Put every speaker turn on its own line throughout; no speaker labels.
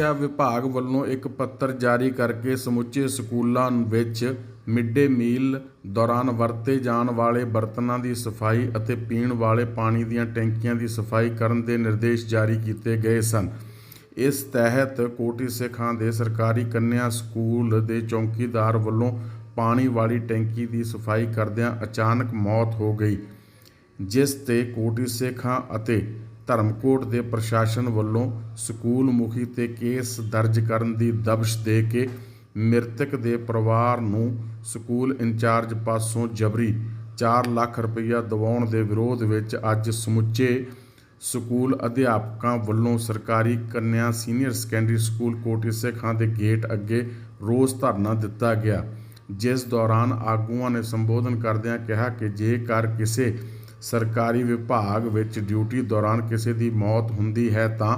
ਸਿੱਖਿਆ ਵਿਭਾਗ ਵੱਲੋਂ ਇੱਕ ਪੱਤਰ ਜਾਰੀ ਕਰਕੇ ਸਮੁੱਚੇ ਸਕੂਲਾਂ ਵਿੱਚ ਮਿਡ-ਡੇ ਮੀਲ ਦੌਰਾਨ ਵਰਤੇ ਜਾਣ ਵਾਲੇ ਬਰਤਨਾਂ ਦੀ ਸਫ਼ਾਈ ਅਤੇ ਪੀਣ ਵਾਲੇ ਪਾਣੀ ਦੀਆਂ ਟੈਂਕੀਆਂ ਦੀ ਸਫ਼ਾਈ ਕਰਨ ਦੇ ਨਿਰਦੇਸ਼ ਜਾਰੀ ਕੀਤੇ ਗਏ ਸਨ। ਇਸ ਤਹਿਤ ਕੋਟੀ ਸਿੱਖਾਂ ਦੇ ਸਰਕਾਰੀ ਕੰਨਿਆ ਸਕੂਲ ਦੇ ਚੌਕੀਦਾਰ ਵੱਲੋਂ ਪਾਣੀ ਵਾਲੀ ਟੈਂਕੀ ਦੀ ਸਫ਼ਾਈ ਕਰਦਿਆਂ ਅਚਾਨਕ ਮੌਤ ਹੋ ਗਈ, ਜਿਸ ਤੇ ਕੋਟੀ ਸਿੱਖਾਂ ਅਤੇ ਧਰਮਕੋਟ ਦੇ ਪ੍ਰਸ਼ਾਸਨ ਵੱਲੋਂ ਸਕੂਲ ਮੁਖੀ ਤੇ ਕੇਸ ਦਰਜ ਕਰਨ ਦੀ ਦਬਸ਼ ਦੇ ਕੇ ਮ੍ਰਿਤਕ ਦੇ ਪਰਿਵਾਰ ਨੂੰ ਸਕੂਲ ਇੰਚਾਰਜ ਪਾਸੋਂ ਜਬਰੀ 4 ਲੱਖ ਰੁਪਈਆ ਦਿਵਾਉਣ ਦੇ ਵਿਰੋਧ ਵਿੱਚ ਅੱਜ ਸਮੁੱਚੇ ਸਕੂਲ ਅਧਿਆਪਕਾਂ ਵੱਲੋਂ ਸਰਕਾਰੀ ਕੰਨਿਆ ਸੀਨੀਅਰ ਸੈਕੰਡਰੀ ਸਕੂਲ ਕੋਟੀ ਸੇਖਾਂ ਦੇ ਗੇਟ ਅੱਗੇ ਰੋਸ ਧਰਨਾ ਦਿੱਤਾ ਗਿਆ, ਜਿਸ ਦੌਰਾਨ ਆਗੂਆਂ ਨੇ ਸੰਬੋਧਨ ਕਰਦਿਆਂ ਕਿਹਾ ਕਿ ਜੇਕਰ ਕਿਸੇ ਸਰਕਾਰੀ ਵਿਭਾਗ ਵਿੱਚ ਡਿਊਟੀ ਦੌਰਾਨ ਕਿਸੇ ਦੀ ਮੌਤ ਹੁੰਦੀ ਹੈ ਤਾਂ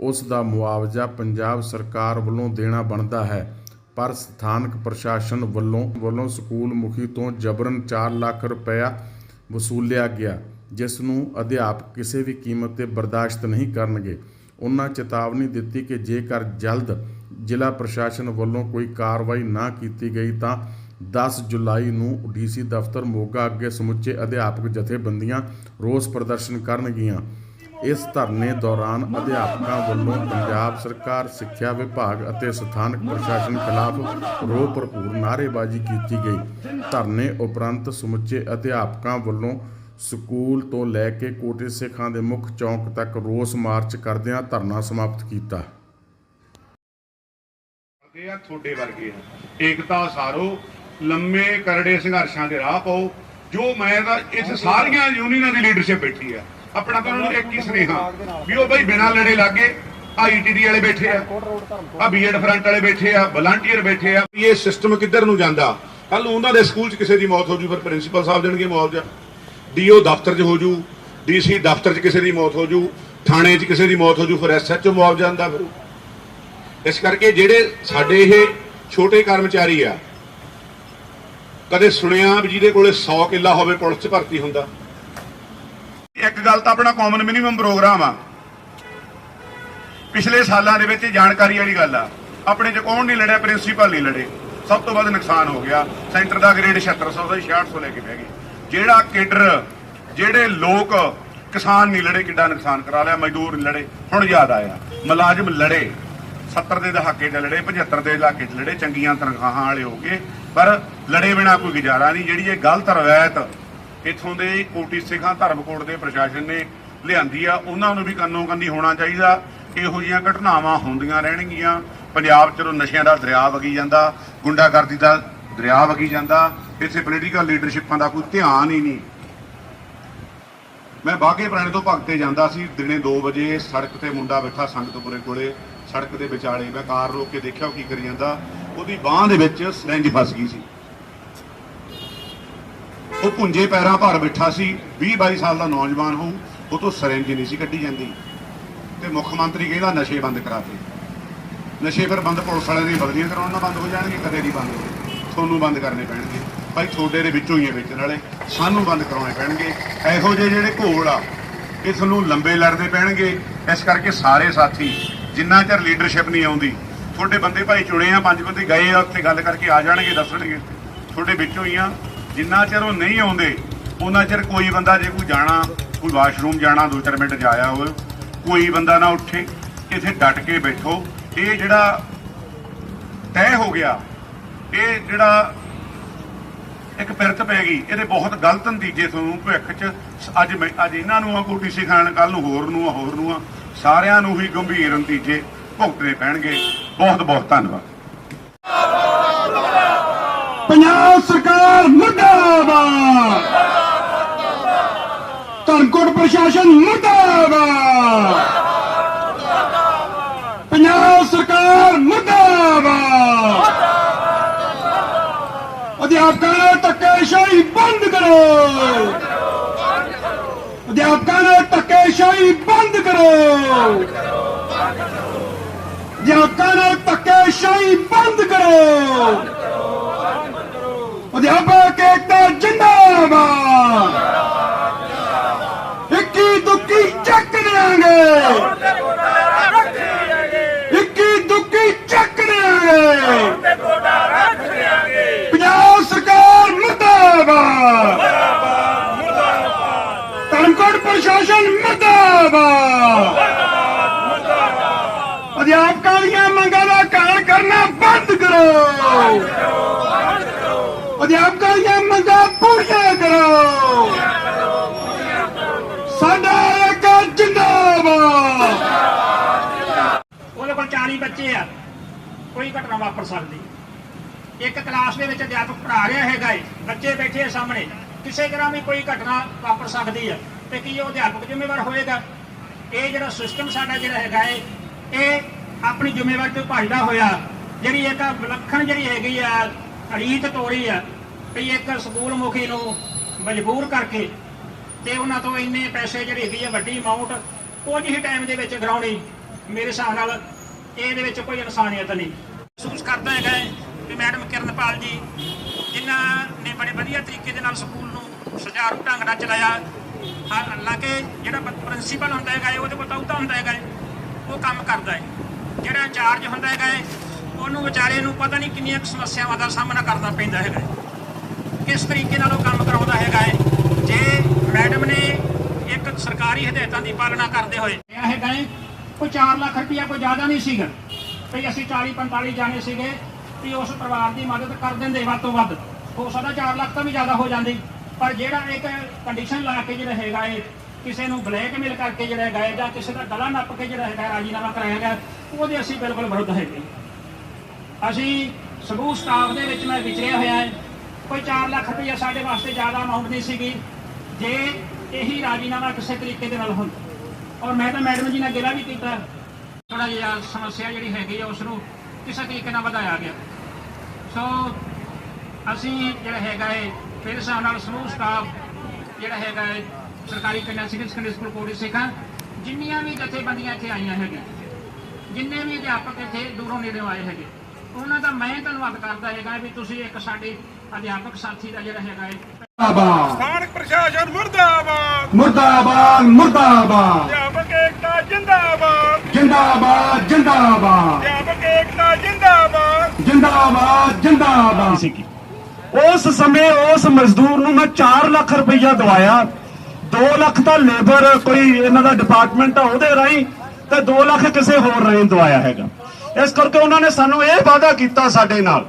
ਉਸ ਦਾ ਮੁਆਵਜ਼ਾ ਪੰਜਾਬ ਸਰਕਾਰ ਵੱਲੋਂ ਦੇਣਾ ਬਣਦਾ ਹੈ। ਪਰ ਸਥਾਨਕ ਪ੍ਰਸ਼ਾਸਨ ਵੱਲੋਂ ਵੱਲੋਂ ਸਕੂਲ ਮੁਖੀ ਤੋਂ ਜਬਰਨ 4 ਲੱਖ ਰੁਪਇਆ ਵਸੂਲਿਆ ਗਿਆ, ਜਿਸ ਨੂੰ ਅਧਿਆਪਕ ਕਿਸੇ ਵੀ ਕੀਮਤ ਤੇ ਬਰਦਾਸ਼ਤ ਨਹੀਂ ਕਰਨਗੇ। ਉਹਨਾਂ ਚੇਤਾਵਨੀ ਦਿੱਤੀ ਕਿ ਜੇਕਰ ਜਲਦ ਜ਼ਿਲ੍ਹਾ ਪ੍ਰਸ਼ਾਸਨ ਵੱਲੋਂ ਕੋਈ ਕਾਰਵਾਈ ਨਾ ਕੀਤੀ ਗਈ ਤਾਂ 10 ਜੁਲਾਈ ਨੂੰ ਡੀਸੀ ਦਫ਼ਤਰ ਮੋਗਾ ਅੱਗੇ ਸਮੁੱਚੇ ਅਧਿਆਪਕ ਜਥੇਬੰਦੀਆਂ ਰੋਸ ਪ੍ਰਦਰਸ਼ਨ ਕਰਨਗੀਆਂ। ਇਸ ਧਰਨੇ ਦੌਰਾਨ ਅਧਿਆਪਕਾਂ ਵੱਲੋਂ ਪੰਜਾਬ ਸਰਕਾਰ, ਸਿੱਖਿਆ ਵਿਭਾਗ ਅਤੇ ਸਥਾਨਕ ਪ੍ਰਸ਼ਾਸਨ ਖਿਲਾਫ ਰੋਹ ਭਰਪੂਰ ਨਾਅਰੇਬਾਜ਼ੀ ਕੀਤੀ ਗਈ। ਧਰਨੇ ਉਪਰੰਤ ਸਮੁੱਚੇ ਅਧਿਆਪਕਾਂ ਵੱਲੋਂ ਸਕੂਲ ਤੋਂ ਲੈ ਕੇ ਕੋਟੇ ਸਿੱਖਾਂ ਦੇ ਮੁੱਖ ਚੌਂਕ ਤੱਕ ਰੋਸ ਮਾਰਚ ਕਰਦਿਆਂ ਧਰਨਾ ਸਮਾਪਤ ਕੀਤਾ।
ਇਹ ਆ ਤੁਹਾਡੇ ਵਰਗੇ ਆ ਏਕਤਾ ਸਾਰੋ ਲੰਮੇ ਕਰੜੇ ਸੰਘਰਸ਼ਾਂ ਦੇ ਰਾਹ ਪਾਓ ਜੋ ਮੈਂ ਤਾਂ ਇਸ ਸਾਰੀਆਂ ਯੂਨੀਅਨਾਂ ਦੀ ਲੀਡਰਸ਼ਿਪ ਬੈਠੀ ਆ। ਆਪਣਾ ਤਾਂ ਉਹਨਾਂ ਨੂੰ ਇੱਕ ਹੀ ਸੁਨੇਹਾ ਵੀ ਉਹ ਬਈ ਬਿਨਾਂ ਲੜੇ ਲਾਗੇ ਆਈਟੀਡੀ ਵਾਲੇ ਬੈਠੇ ਆ ਆ ਬੀਐਡ ਫਰੰਟ ਵਾਲੇ ਬੈਠੇ ਆ ਵਲੰਟੀਅਰ ਬੈਠੇ ਆ ਇਹ ਸਿਸਟਮ ਕਿੱਧਰ ਨੂੰ ਜਾਂਦਾ। ਕੱਲ ਨੂੰ ਉਹਨਾਂ ਦੇ ਸਕੂਲ 'ਚ ਕਿਸੇ ਦੀ ਮੌਤ ਹੋ ਜੂ ਫਿਰ ਪ੍ਰਿੰਸੀਪਲ ਸਾਹਿਬ ਦੇਣਗੇ ਮੁਆਵਜ਼ਾ ਡੀਓ ਦਫ਼ਤਰ 'ਚ ਹੋ ਜੂ ਡੀਸੀ ਦਫ਼ਤਰ 'ਚ ਕਿਸੇ ਦੀ ਮੌਤ ਹੋ ਜੂ ਥਾਣੇ 'ਚ ਕਿਸੇ ਦੀ ਮੌਤ ਹੋ ਜੂ ਫਿਰ ਐਸਐਚਓ ਮੁਆਵਜ਼ਾ ਦਿੰਦਾ ਫਿਰ। ਇਸ ਕਰਕੇ ਜਿਹੜੇ ਸਾਡੇ ਇਹ ਛੋਟੇ ਕਰਮਚਾਰੀ ਆ ਕਦੇ ਸੁਣਿਆ ਵੀ ਜਿਹਦੇ ਕੋਲੇ 100 ਕਿੱਲਾ ਹੋਵੇ ਪੁਲਿਸ 'ਚ ਭਰਤੀ ਹੁੰਦਾ? ਇੱਕ ਗੱਲ ਤਾਂ ਆਪਣਾ ਕਾਮਨ ਮਿਨੀਮਮ ਪ੍ਰੋਗਰਾਮ ਆ। ਪਿਛਲੇ ਸਾਲਾਂ ਦੇ ਵਿੱਚ ਜਾਣਕਾਰੀ ਵਾਲੀ ਗੱਲ ਆ। ਆਪਣੇ ਚ ਕੌਣ ਨਹੀਂ ਲੜਿਆ ਪ੍ਰਿੰਸੀਪਲ ਨਹੀਂ ਲੜੇ। ਸਭ ਤੋਂ ਵੱਧ ਨੁਕਸਾਨ ਹੋ ਗਿਆ। ਸੈਂਟਰ ਦਾ ਗ੍ਰੇਡ 7600 ਦਾ 6600 ਲੈ ਕੇ ਬਹਿ ਗਏ। ਜਿਹੜਾ ਕੇਡਰ, ਜਿਹੜੇ ਲੋਕ ਕਿਸਾਨ ਨਹੀਂ ਲੜੇ, ਕਿੱਡਾ ਨੁਕਸਾਨ ਕਰਾ ਲਿਆ, ਮਜ਼ਦੂਰ ਨਹੀਂ ਲੜੇ। ਹੁਣ ਯਾਦ ਆਇਆ, ਮੁਲਾਜ਼ਮ ਲੜੇ। 70 ਦੇ ਦਹਾਕੇ 'ਚ ਲੜੇ 75 ਦੇ ਇਲਾਕੇ 'ਚ ਲੜੇ, ਚੰਗੀਆਂ ਤਨਖਾਹਾਂ ਵਾਲੇ ਹੋ ਗਏ। ਪਰ ਲੜੇ ਬਿਨਾ ਕੋਈ ਗੁਜ਼ਾਰਾ ਨਹੀਂ। ਜਿਹੜੀ ਇਹ ਗਲਤ ਰਵਾਇਤ ਇਥੋਂ ਦੇ ਕੋਟੀ ਸਿੱਖਾਂ ਧਰਮਕੋਟ ਦੇ ਪ੍ਰਸ਼ਾਸਨ ਨੇ ਲਿਆਂਦੀ ਆ, ਉਹਨਾਂ ਨੂੰ ਵੀ ਕੰਨੋ ਕੰਨੀ ਹੋਣਾ ਚਾਹੀਦਾ। ਇਹੋ ਜਿਹੀਆਂ ਘਟਨਾਵਾਂ ਹੁੰਦੀਆਂ ਰਹਿਣਗੀਆਂ। ਪੰਜਾਬ 'ਚ ਨਸ਼ਿਆਂ ਦਾ ਦਰਿਆ ਵਗੀ ਜਾਂਦਾ, ਗੁੰਡਾਗਰਦੀ ਦਾ ਦਰਿਆ ਵਗੀ ਜਾਂਦਾ, ਇੱਥੇ ਪੋਲੀਟੀਕਲ ਲੀਡਰਸ਼ਿਪਾਂ ਦਾ ਕੋਈ ਧਿਆਨ ਹੀ ਨਹੀਂ। ਮੈਂ ਬਾਗੇ ਪੁਰਾਣੇ ਤੋਂ ਭਗਤੇ ਜਾਂਦਾ ਸੀ। ਦਿਨੇ 2 ਵਜੇ ਸੜਕ ਤੇ ਮੁੰਡਾ ਬੈਠਾ ਸੰਗਤਪੁਰੇ ਕੋਲੇ। ਸੜਕ ਦੇ ਵਿਚਾਲੇ ਮੈਂ ਕਾਰ ਰੋਕ ਕੇ ਦੇਖਿਆ, ਉਹ ਕੀ ਕਰੀ ਜਾਂਦਾ? ਉਹਦੀ ਬਾਹ ਦੇ ਵਿੱਚ ਸਿਰੰਜ ਫਸ ਗਈ ਸੀ। ਉਹ ਪੁੰਜੇ ਪੈਰਾਂ ਭਾਰ ਬੈਠਾ ਸੀ। 20 22 ਸਾਲ ਦਾ ਨੌਜਵਾਨ ਹੋਊ, ਉਹ ਤੋਂ ਸਿਰੰਜ ਨਹੀਂ ਸੀ ਕੱਢੀ ਜਾਂਦੀ। ਤੇ ਮੁੱਖ ਮੰਤਰੀ ਕਹਿੰਦਾ, ਨਸ਼ੇ ਬੰਦ ਕਰਾਤੇ। ਨਸ਼ੇ ਫਿਰ ਬੰਦ ਪੁਲਿਸ ਵਾਲਿਆਂ ਦੀ ਬਦਲੀਆਂ ਕਰਾਉਣ ਨਾਲ ਬੰਦ ਹੋ ਜਾਣਗੇ, ਕਦੇ ਨਹੀਂ ਬੰਦ ਹੋਣੇ ਤੁਹਾਨੂੰ ਬੰਦ ਕਰਨੇ ਪੈਣਗੇ। ਭਾਈ, ਤੁਹਾਡੇ ਦੇ ਵਿੱਚੋਂ ਹੀ ਹੈ ਵੇਚਣ ਵਾਲੇ। ਸਾਨੂੰ ਬੰਦ ਕਰਾਉਣੇ ਪੈਣਗੇ। ਇਹੋ ਜਿਹੇ ਜਿਹੜੇ ਘੋਲ ਆ, ਇਹ ਤੁਹਾਨੂੰ ਲੰਬੇ ਲੜਦੇ ਪੈਣਗੇ। ਇਸ ਕਰਕੇ ਸਾਰੇ ਸਾਥੀ ਜਿੰਨਾ ਚਿਰ ਲੀਡਰਸ਼ਿਪ ਨਹੀਂ ਆਉਂਦੀ, ਤੁਹਾਡੇ ਬੰਦੇ ਭਾਈ ਚੁਣੇ ਆ, ਪੰਜ ਬੰਦੇ ਗਏ ਆ, ਉੱਥੇ ਗੱਲ ਕਰਕੇ ਆ ਜਾਣਗੇ, ਦੱਸਣਗੇ। ਤੁਹਾਡੇ ਵਿੱਚੋਂ ਹੀ ਆ। ਜਿੰਨਾ ਚਿਰ ਉਹ ਨਹੀਂ ਆਉਂਦੇ, ਉਹਨਾਂ ਚਿਰ ਕੋਈ ਬੰਦਾ ਜੇ ਕੋਈ ਜਾਣਾ, ਕੋਈ ਵਾਸ਼ਰੂਮ ਜਾਣਾ 2-4 ਮਿੰਟ ਜਾਇਆ ਹੋਵੇ, ਕੋਈ ਬੰਦਾ ਨਾ ਉੱਠੇ, ਇੱਥੇ ਡਟ ਕੇ ਬੈਠੋ। ਇਹ ਜਿਹੜਾ ਤੈਅ ਹੋ ਗਿਆ, ਇਹ ਜਿਹੜਾ ਇੱਕ ਪਿਰਤ ਪੈ ਗਈ, ਇਹਦੇ ਬਹੁਤ ਗਲਤ ਨਤੀਜੇ ਤੁਹਾਨੂੰ ਭਵਿੱਖ 'ਚ, ਅੱਜ ਮੈਂ, ਅੱਜ ਇਹਨਾਂ ਨੂੰ ਆ ਕੋਟੀ ਸਿਖਾਣ ਕੱਲ ਨੂੰ ਹੋਰ ਨੂੰ ਆ, ਹੋਰ ਨੂੰ ਆ। ਸਾਰਿਆਂ ਨੂੰ ਹੀ ਗੰਭੀਰ ਨਤੀਜੇ ਭੁਗਤਣੇ ਪੈਣਗੇ। ਬਹੁਤ ਬਹੁਤ ਧੰਨਵਾਦ।
ਪੰਜਾਬ ਸਰਕਾਰ ਮੁਰਦਾਬਾਦ। ਧਰਮਕੋਟ ਪ੍ਰਸ਼ਾਸਨ ਮੁਰਦਾਬਾਦ। ਪੰਜਾਬ ਸਰਕਾਰ ਮੁਰਦਾਬਾਦ। ਅਧਿਆਪਕਾਂ ਨਾਲ ਧੱਕੇਸ਼ਾਹੀ ਬੰਦ ਕਰੋ। ਅਧਿਆਪਕਾਂ ਨਾਲ ਧੱਕੇਸ਼ਾਹੀ ਬੰਦ ਕਰੋ। ਅਧਿਆਪਕਾਂ ਨਾਲ ਧੱਕੇਸ਼ਾਹੀ ਬੰਦ ਕਰੋ। ਅਧਿਆਪਕ ਏਕਤਾ ਜਿੰਦਾਬਾਦ ਇੱਕੀ ਦੁੱਕੀ ਚੱਕ ਦਿਆਂਗੇ ਇੱਕੀ ਪ੍ਰਸ਼ਾਸਨ ਮਰਦਾਬਾਦ ਅਧਿਆਪਕਾਂ ਦੀਆਂ ਮੰਗਾਂ ਦਾ ਕਾਲ ਕਰਨਾ ਬੰਦ ਕਰੋ ਅਧਿਆਪਕਾਂ ਦੀਆਂ ਮੰਗਾਂ ਪੂਰੀਆਂ ਕਰੋ ਸਾਡਾ ਇੱਕ ਜਿੰਦਾਬਾਦ
ਉਹਦੇ ਕੋਲ 40 ਬੱਚੇ ਆ ਕੋਈ ਘਟਨਾ ਵਾਪਰ ਸਕਦੀ। ਇੱਕ ਕਲਾਸ ਦੇ ਵਿੱਚ ਅਧਿਆਪਕ ਪੜ੍ਹਾ ਰਿਹਾ ਹੈਗਾ ਏ, ਬੱਚੇ ਬੈਠੇ ਆ ਸਾਹਮਣੇ, ਕਿਸੇ ਤਰ੍ਹਾਂ ਵੀ ਕੋਈ ਘਟਨਾ ਵਾਪਰ ਸਕਦੀ ਹੈ ਤੇ ਕੀ ਉਹ ਅਧਿਆਪਕ ਜ਼ਿੰਮੇਵਾਰ ਹੋਏਗਾ? ਇਹ ਜਿਹੜਾ ਸਿਸਟਮ ਸਾਡਾ ਜਿਹੜਾ ਹੈਗਾ ਏ, ਇਹ ਆਪਣੀ ਜ਼ਿੰਮੇਵਾਰੀ ਤੋਂ ਭੱਜਦਾ ਹੋਇਆ। ਜਿਹੜੀ ਇੱਕ ਵਿਲੱਖਣ ਜਿਹੜੀ ਹੈਗੀ ਆ, ਰੀਤ ਤੋਰੀ ਆ, ਵੀ ਇੱਕ ਸਕੂਲ ਮੁਖੀ ਨੂੰ ਮਜਬੂਰ ਕਰਕੇ ਤੇ ਉਹਨਾਂ ਤੋਂ ਇੰਨੇ ਪੈਸੇ ਜਿਹੜੀ ਹੈਗੀ ਆ, ਵੱਡੀ ਅਮਾਉਂਟ ਕੁਝ ਹੀ ਟਾਈਮ ਦੇ ਵਿੱਚ ਗਰਾਉਣੀ ਮੇਰੇ ਹਿਸਾਬ ਨਾਲ ਇਹਦੇ ਵਿੱਚ ਕੋਈ ਇਨਸਾਨੀਅਤ ਨਹੀਂ। ਮਹਿਸੂਸ ਕਰਦਾ ਹੈਗਾ ਹੈ ਕਿ ਮੈਡਮ ਕਿਰਨਪਾਲ ਜੀ ਜਿਨ੍ਹਾਂ ਨੇ ਬੜੇ ਵਧੀਆ ਤਰੀਕੇ ਦੇ ਨਾਲ ਸਕੂਲ ਨੂੰ ਸੁਚਾਰੂ ਢੰਗ ਨਾਲ ਚਲਾਇਆ ਹਾਂ- ਹਾਲਾਂਕਿ ਜਿਹੜਾ ਪ੍ਰਿੰਸੀਪਲ ਹੁੰਦਾ ਹੈਗਾ ਹੈ, ਉਹਦੇ ਕੋਲ ਤਾਂ ਹੁੰਦਾ ਹੈਗਾ ਹੈ, ਉਹ ਕੰਮ ਕਰਦਾ ਹੈ। ਜਿਹੜਾ ਇੰਚਾਰਜ ਹੁੰਦਾ ਹੈਗਾ ਹੈ, ਉਹਨੂੰ ਵਿਚਾਰੇ ਨੂੰ ਪਤਾ ਨਹੀਂ ਕਿੰਨੀਆਂ ਕੁ ਸਮੱਸਿਆਵਾਂ ਦਾ ਸਾਹਮਣਾ ਕਰਨਾ ਪੈਂਦਾ ਹੈਗਾ ਕਿਸ ਤਰੀਕੇ ਨਾਲ ਉਹ ਕੰਮ ਕਰਾਉਂਦਾ ਹੈਗਾ ਹੈ ਜੇ ਮੈਡਮ ਨੇ ਇੱਕ ਸਰਕਾਰੀ ਹਦਾਇਤਾਂ ਦੀ ਪਾਲਣਾ ਕਰਦੇ ਹੋਏ ਹੈਗਾ ਹੈ ਕੋਈ 4 ਲੱਖ ਰੁਪਇਆ ਕੋਈ ਜ਼ਿਆਦਾ ਨਹੀਂ ਸੀਗਾ। ਵੀ ਅਸੀਂ 40 45 ਜਾਣੇ ਸੀਗੇ ਵੀ ਉਸ ਪਰਿਵਾਰ ਦੀ ਮਦਦ ਕਰ ਦਿੰਦੇ ਵੱਧ ਤੋਂ ਵੱਧ। ਹੋ ਸਕਦਾ 4 ਲੱਖ ਤਾਂ ਵੀ ਜ਼ਿਆਦਾ ਹੋ ਜਾਂਦੀ। ਪਰ ਜਿਹੜਾ ਇੱਕ ਕੰਡੀਸ਼ਨ ਲਾ ਕੇ ਜਿਹੜਾ ਹੈਗਾ ਹੈ ਕਿਸੇ ਨੂੰ ਬਲੈਕਮੇਲ ਕਰਕੇ ਜਿਹੜਾ ਹੈਗਾ ਹੈ ਜਾਂ ਕਿਸੇ ਦਾ ਗਲਾ ਨੱਪ ਕੇ ਜਿਹੜਾ ਹੈਗਾ ਰਾਜੀਨਾਮਾ ਕਰਾਇਆ ਗਿਆ, ਉਹਦੇ ਅਸੀਂ ਬਿਲਕੁਲ ਵਿਰੁੱਧ ਹੈਗੇ। ਅਸੀਂ ਸਕੂਲ ਸਟਾਫ ਦੇ ਵਿੱਚ ਮੈਂ ਵਿਚਰਿਆ ਹੋਇਆ ਹੈ। ਕੋਈ 4 ਲੱਖ ਰੁਪਈਆ ਸਾਡੇ ਵਾਸਤੇ ਜ਼ਿਆਦਾ ਅਮਾਉਂਟ ਨਹੀਂ ਸੀਗੀ। ਜੇ ਇਹੀ ਰਾਜੀਨਾਮਾ ਕਿਸੇ ਤਰੀਕੇ ਦੇ ਨਾਲ ਹੁੰਦਾ। ਔਰ ਮੈਂ ਤਾਂ ਮੈਡਮ ਜੀ ਨਾਲ ਗਿਲਾ ਵੀ ਕੀਤਾ। ਥੋੜਾ ਜਿਹਾ ਸਮੱਸਿਆ ਜਿਹੜੀ ਹੈਗੀ ਆ ਉਸ ਨੂੰ ਕਿਸੇ ਤਰੀਕੇ ਨਾਲ ਵਧਾਇਆ ਗਿਆ। ਸੋ ਅਸੀਂ ਜਿਹੜਾ ਹੈਗਾ ਹੈ ਫਿਰ ਹਿਸਾਬ ਨਾਲ ਸਮੂਹ ਸਟਾਫ ਜਿਹੜਾ ਹੈਗਾ ਹੈ ਸਰਕਾਰੀ Kanya senior secondary school Kori Sikhan. ਜਿੰਨੀਆਂ ਵੀ ਜਥੇਬੰਦੀਆਂ ਇੱਥੇ ਆਈਆਂ ਹੈਗੀਆਂ ਜਿੰਨੇ ਵੀ ਅਧਿਆਪਕ ਇੱਥੇ ਦੂਰੋਂ ਨੇੜਿਓਂ ਆਏ ਹੈਗੇ ਉਹਨਾਂ ਦਾ ਮੈਂ ਧੰਨਵਾਦ ਕਰਦਾ ਹੈਗਾ ਵੀ ਤੁਸੀਂ ਇੱਕ ਸਾਡੇ ਅਧਿਆਪਕ ਸਾਥੀ ਦਾ ਜਿਹੜਾ ਹੈਗਾ ਹੈ
ਮੁਰਦਾਬਾਦ।
ਸਥਾਨਕ ਪ੍ਰਸ਼ਾਸਨ ਮੁਰਦਾਬਾਦ।
ਮੁਰਦਾਬਾਦ ਮੁਰਦਾਬਾਦ।
ਜਿੰਦਾਬਾਦ
ਜਿੰਦਾਬਾਦ।
ਅਧਿਆਪਕ ਏਕਤਾ ਜਿੰਦਾਬਾਦ
ਜਿੰਦਾਬਾਦ। ਜਿੰਦਾਬਾਦ
ਸੀਗੀ ਉਸ ਸਮੇਂ ਉਸ ਮਜ਼ਦੂਰ ਨੂੰ ਮੈਂ 4 ਲੱਖ ਰੁਪਈਆ ਦਵਾਇਆ। 2 ਲੱਖ ਤਾਂ ਲੇਬਰ ਕੋਈ ਇਹਨਾਂ ਦਾ ਡਿਪਾਰਟਮੈਂਟ ਆ, ਉਹਦੇ ਰਾਹੀਂ ਤੇ 2 ਲੱਖ ਕਿਸੇ ਹੋਰ ਰਾਹੀਂ ਦਵਾਇਆ ਹੈਗਾ। ਇਸ ਕਰਕੇ ਉਹਨਾਂ ਨੇ ਸਾਨੂੰ ਇਹ ਵਾਅਦਾ ਕੀਤਾ ਸਾਡੇ ਨਾਲ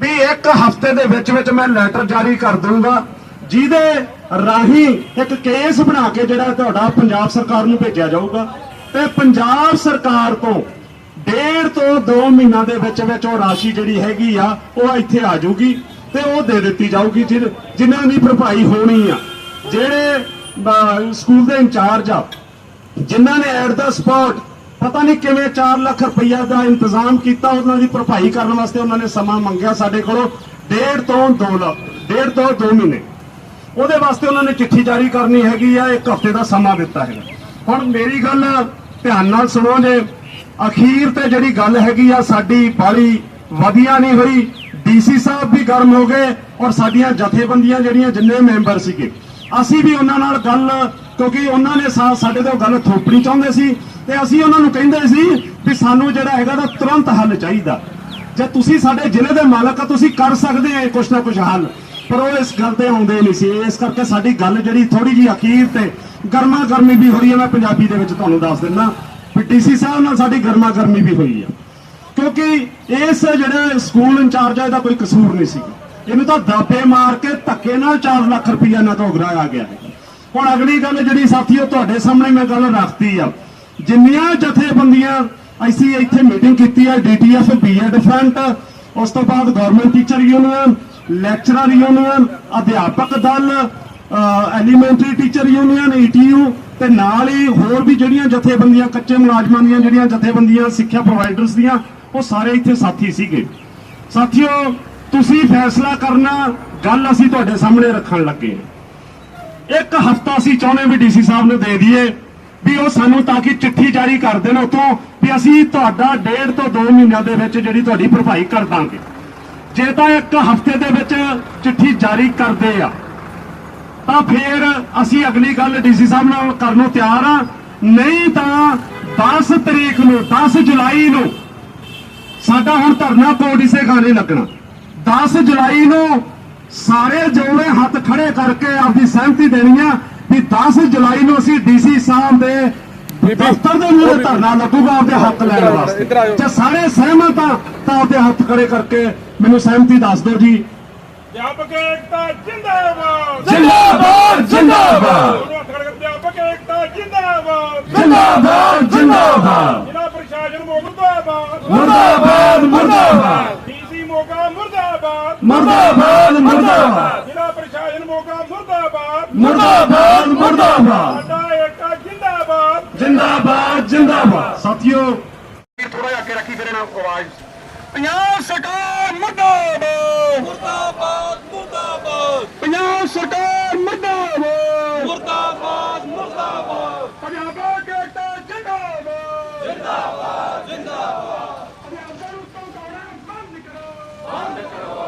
ਵੀ ਇੱਕ ਹਫ਼ਤੇ ਦੇ ਵਿੱਚ ਵਿੱਚ ਮੈਂ ਲੈਟਰ ਜਾਰੀ ਕਰ ਦੂੰਗਾ ਜਿਹਦੇ ਰਾਹੀਂ ਇੱਕ ਕੇਸ ਬਣਾ ਕੇ ਜਿਹੜਾ ਤੁਹਾਡਾ ਪੰਜਾਬ ਸਰਕਾਰ ਨੂੰ ਭੇਜਿਆ ਜਾਊਗਾ। ਤੇ ਪੰਜਾਬ ਸਰਕਾਰ ਤੋਂ ਡੇਢ ਤੋਂ 2 ਮਹੀਨਾ ਦੇ ਵਿੱਚ ਵਿੱਚ ਉਹ ਰਾਸ਼ੀ ਜਿਹੜੀ ਹੈਗੀ ਆ, ਉਹ ਇੱਥੇ ਆ ਜਾਊਗੀ ਤੇ ਉਹ ਦੇ ਦਿੱਤੀ ਜਾਊਗੀ ਜਿਨ- ਜਿਨ੍ਹਾਂ ਦੀ ਭਰਪਾਈ ਹੋਣੀ ਆ। ਜਿਹੜੇ ਸਕੂਲ ਦੇ ਇੰਚਾਰਜ ਆ, ਜਿਨ੍ਹਾਂ ਨੇ ਐਟ ਦਾ ਸਪੌਟ ਪਤਾ ਨਹੀਂ ਕਿਵੇਂ 4 ਲੱਖ ਰੁਪਈਆ ਦਾ ਇੰਤਜ਼ਾਮ ਕੀਤਾ ਉਹਨਾਂ ਦੀ ਭਰਪਾਈ ਕਰਨ ਵਾਸਤੇ ਉਹਨਾਂ ਨੇ ਸਮਾਂ ਮੰਗਿਆ ਸਾਡੇ ਕੋਲੋਂ ਡੇਢ ਤੋਂ 2 ਲੱਖ ਡੇਢ ਤੋਂ 2 ਮਹੀਨੇ। ਉਹਦੇ ਵਾਸਤੇ ਉਹਨਾਂ ਨੇ ਚਿੱਠੀ ਜਾਰੀ ਕਰਨੀ ਹੈਗੀ ਆ, ਇੱਕ ਹਫ਼ਤੇ ਦਾ ਸਮਾਂ ਦਿੱਤਾ ਹੈਗਾ। ਹੁਣ ਮੇਰੀ ਗੱਲ ਧਿਆਨ ਨਾਲ ਸੁਣੋ ਜੇ। ਅਖੀਰ ਤੇ ਜਿਹੜੀ ਗੱਲ ਹੈਗੀ ਆ, ਸਾਡੀ ਬਾਲੀ ਵਧੀਆ ਨਹੀਂ ਹੋਈ। ਡੀਸੀ ਸਾਹਿਬ ਵੀ ਗਰਮ ਹੋ ਗਏ ਔਰ ਸਾਡੀਆਂ ਜਥੇਬੰਦੀਆਂ ਜਿਹੜੀਆਂ, ਜਿੰਨੇ ਮੈਂਬਰ ਸੀਗੇ। ਅਸੀਂ ਵੀ ਉਹਨਾਂ ਨਾਲ ਗੱਲ, ਕਿਉਂਕਿ ਉਹਨਾਂ ਨੇ ਸਾਡੇ ਤੋਂ ਗੱਲ ਥੋਪਣੀ ਚਾਹੁੰਦੇ ਸੀ। ਤੇ ਅਸੀਂ ਉਹਨਾਂ ਨੂੰ ਕਹਿੰਦੇ ਸੀ ਵੀ ਸਾਨੂੰ ਜਿਹੜਾ ਹੈਗਾ ਦਾ ਤੁਰੰਤ ਹੱਲ ਚਾਹੀਦਾ। ਜੇ ਤੁਸੀਂ ਸਾਡੇ ਜ਼ਿਲ੍ਹੇ ਦੇ ਮਾਲਕ ਆ, ਤੁਸੀਂ ਕਰ ਸਕਦੇ ਆ ਕੁਛ ਨਾ ਕੁਛ ਹੱਲ। ਪਰ ਉਹ ਇਸ ਗੱਲ ਤੇ ਆਉਂਦੇ ਨਹੀਂ ਸੀ। ਇਸ ਕਰਕੇ ਸਾਡੀ ਗੱਲ ਜਿਹੜੀ ਥੋੜੀ ਜੀ ਅਖੀਰ ਤੇ ਗਰਮਾ ਗਰਮੀ ਵੀ ਹੋਈ ਹੈ, ਮੈਂ ਪੰਜਾਬੀ ਦੇ ਵਿੱਚ ਤੁਹਾਨੂੰ ਦੱਸ ਦਿੰਦਾ। ਵੀ ਡੀਸੀ ਸਾਹਿਬ ਨਾਲ ਸਾਡੀ ਗਰਮਾ ਗਰਮੀ ਵੀ ਹੋਈ ਆ। ਕਿਉਂਕਿ ਇਸ ਜਿਹੜੇ ਸਕੂਲ ਇੰਚਾਰਜ ਆ, ਇਹਦਾ ਕੋਈ ਕਸੂਰ ਨਹੀਂ ਸੀ। ਇਹਨੂੰ ਤਾਂ ਦਾਪੇ ਮਾਰ ਕੇ ਧੱਕੇ ਨਾਲ 4 ਲੱਖ ਰੁਪਈਆ ਨਾ ਤੋਂ ਉਗਰਾਇਆ ਗਿਆ ਹੈ। ਹੁਣ ਅਗਲੀ ਗੱਲ ਜਿਹੜੀ ਸਾਥੀਓ ਤੁਹਾਡੇ ਸਾਹਮਣੇ ਮੈਂ ਗੱਲ ਰੱਖਤੀ ਆ। ਜਿੰਨੀਆਂ ਜਥੇਬੰਦੀਆਂ ਅਸੀਂ ਇੱਥੇ ਮੀਟਿੰਗ ਕੀਤੀ ਹੈ ਡੀਟੀਐਫ ਬੀਐਡ ਫਰੰਟ, ਉਸ ਤੋਂ ਬਾਅਦ government teacher union lecturer union, ਅਧਿਆਪਕ ਦਲ ਐਲੀਮੈਂਟਰੀ ਟੀਚਰ ਯੂਨੀਅਨ ਈਟੀਯੂ ਤੇ ਨਾਲ ਹੀ ਹੋਰ ਵੀ ਜਿਹੜੀਆਂ ਜਥੇਬੰਦੀਆਂ, ਕੱਚੇ ਮੁਲਾਜ਼ਮਾਂ ਦੀਆਂ ਜਿਹੜੀਆਂ ਜਥੇਬੰਦੀਆਂ, ਸਿੱਖਿਆ ਪ੍ਰੋਵਾਈਡਰਸ ਦੀਆਂ, ਉਹ ਸਾਰੇ ਇੱਥੇ ਸਾਥੀ ਸੀਗੇ। ਸਾਥੀਓ, ਤੁਸੀਂ ਫੈਸਲਾ ਕਰਨਾ, ਗੱਲ ਅਸੀਂ ਤੁਹਾਡੇ ਸਾਹਮਣੇ ਰੱਖਣ ਲੱਗੇ ਹਾਂ। ਇੱਕ ਹਫਤਾ ਅਸੀਂ ਚਾਹੁੰਦੇ ਵੀ ਡੀਸੀ ਸਾਹਿਬ ਨੂੰ ਦੇ ਦਈਏ, ਵੀ ਉਹ ਸਾਨੂੰ ਤਾਂ ਕਿ ਚਿੱਠੀ ਜਾਰੀ ਕਰ ਦੇਣ ਉਤੋਂ ਵੀ ਅਸੀਂ ਤੁਹਾਡਾ ਡੇਢ ਤੋਂ 2 ਮਹੀਨਿਆਂ ਦੇ ਵਿੱਚ ਜਿਹੜੀ ਤੁਹਾਡੀ ਭਰਪਾਈ ਕਰ ਦਾਂਗੇ। ਜੇ ਤਾਂ ਇੱਕ ਹਫ਼ਤੇ ਦੇ ਵਿੱਚ ਚਿੱਠੀ ਜਾਰੀ ਕਰਦੇ ਆ ਤਾਂ ਫਿਰ ਅਸੀਂ ਅਗਲੀ ਗੱਲ ਡੀਸੀ ਸਾਹਿਬ ਨਾਲ ਕਰਨ ਨੂੰ ਤਿਆਰ ਆ। ਨਹੀਂ ਤਾਂ 10 ਤਰੀਕ ਨੂੰ 10 ਜੁਲਾਈ ਨੂੰ ਸਾਡਾ ਹੁਣ ਧਰਨਾ ਕੋਟ ਇਸੇ ਗਾਣੇ ਲੱਗਣਾ। 10 ਜੁਲਾਈ ਨੂੰ ਸਾਰੇ ਜੋੜੇ ਹੱਥ ਖੜੇ ਕਰਕੇ ਆਪਦੀ ਸਹਿਮਤੀ ਦੇਣੀ ਆ ਵੀ 10 ਜੁਲਾਈ ਨੂੰ ਅਸੀਂ ਡੀਸੀ ਸਾਹਿਬ ਦੇ ਦਫ਼ਤਰ ਦੇ ਮੂਹਰੇ ਧਰਨਾ ਲੱਗੂਗਾ ਆਪਦੇ ਹੱਕ ਲੈਣ ਵਾਸਤੇ। ਜੇ ਸਾਰੇ ਸਹਿਮਤ ਆ ਤਾਂ ਆਪਦੇ ਹੱਥ ਖੜੇ ਕਰਕੇ ਮੈਨੂੰ ਸਹਿਮਤੀ ਦੱਸ ਦਿਓ ਜੀ।
ਅਧਿਆਪਕ ਏਕਤਾ ਜਿੰਦਾਬਾਦ।
ਜਿੰਦਾਬਾਦ ਜਿੰਦਾਬਾਦ।
ਦੋਨੋਂ ਹੱਥ ਖੜੇ ਕਰਕੇ ਅਧਿਆਪਕ ਏਕਤਾ ਜਿੰਦਾਬਾਦ।
ਜਿੰਦਾਬਾਦ ਜਿੰਦਾਬਾਦ।
ਜ਼ਿਲ੍ਹਾ ਪ੍ਰਸ਼ਾਸਨ ਮੁਰਦਾਬਾਦ।
ਮੁਰਦਾਬਾਦ ਮੁਰਦਾਬਾਦ।
ਡੀਸੀ ਮੋਗਾ ਮੁਰਦਾਬਾਦ।
ਮੁਰਦਾਬਾਦ ਮੁਰਦਾਬਾਦ।
ਜ਼ਿਲ੍ਹਾ ਪ੍ਰਸ਼ਾਸਨ ਮੋਗਾ ਮੁਰਦਾਬਾਦ।
ਮੁਰਦਾਬਾਦ ਮੁਰਦਾਬਾਦ।
ਸਾਡਾ ਏਕਤਾ ਜਿੰਦਾਬਾਦ।
ਜਿੰਦਾਬਾਦ ਜਿੰਦਾਬਾਦ। ਸਾਥੀਓ
ਥੋੜਾ ਜਿਹਾ ਅੱਗੇ ਰੱਖੀ ਫਿਰ ਇਹਨਾਂ ਆਵਾਜ਼।
ਪੰਜਾਬ ਸਰਕਾਰ ਮੁਰਦਾਬਾਦ। ਮੁਰਦਾਬਾਦ ਪੰਜਾਬ ਸਰਕਾਰ ਮੁਰਦਾਬਾਦ ਮੁਰਦਾਬਾਦ ਮੁਰਦਾਬਾਦ ਪੰਜਾਬ ਏਕਤਾ ਜਿੰਦਾਬਾਦ ਜਿੰਦਾਬਾਦ ਜਿੰਦਾਬਾਦ ਅਧਿਆਪਕਾਂ ਨੂੰ ਧਮਕਾਉਣਾ ਬੰਦ ਕਰੋ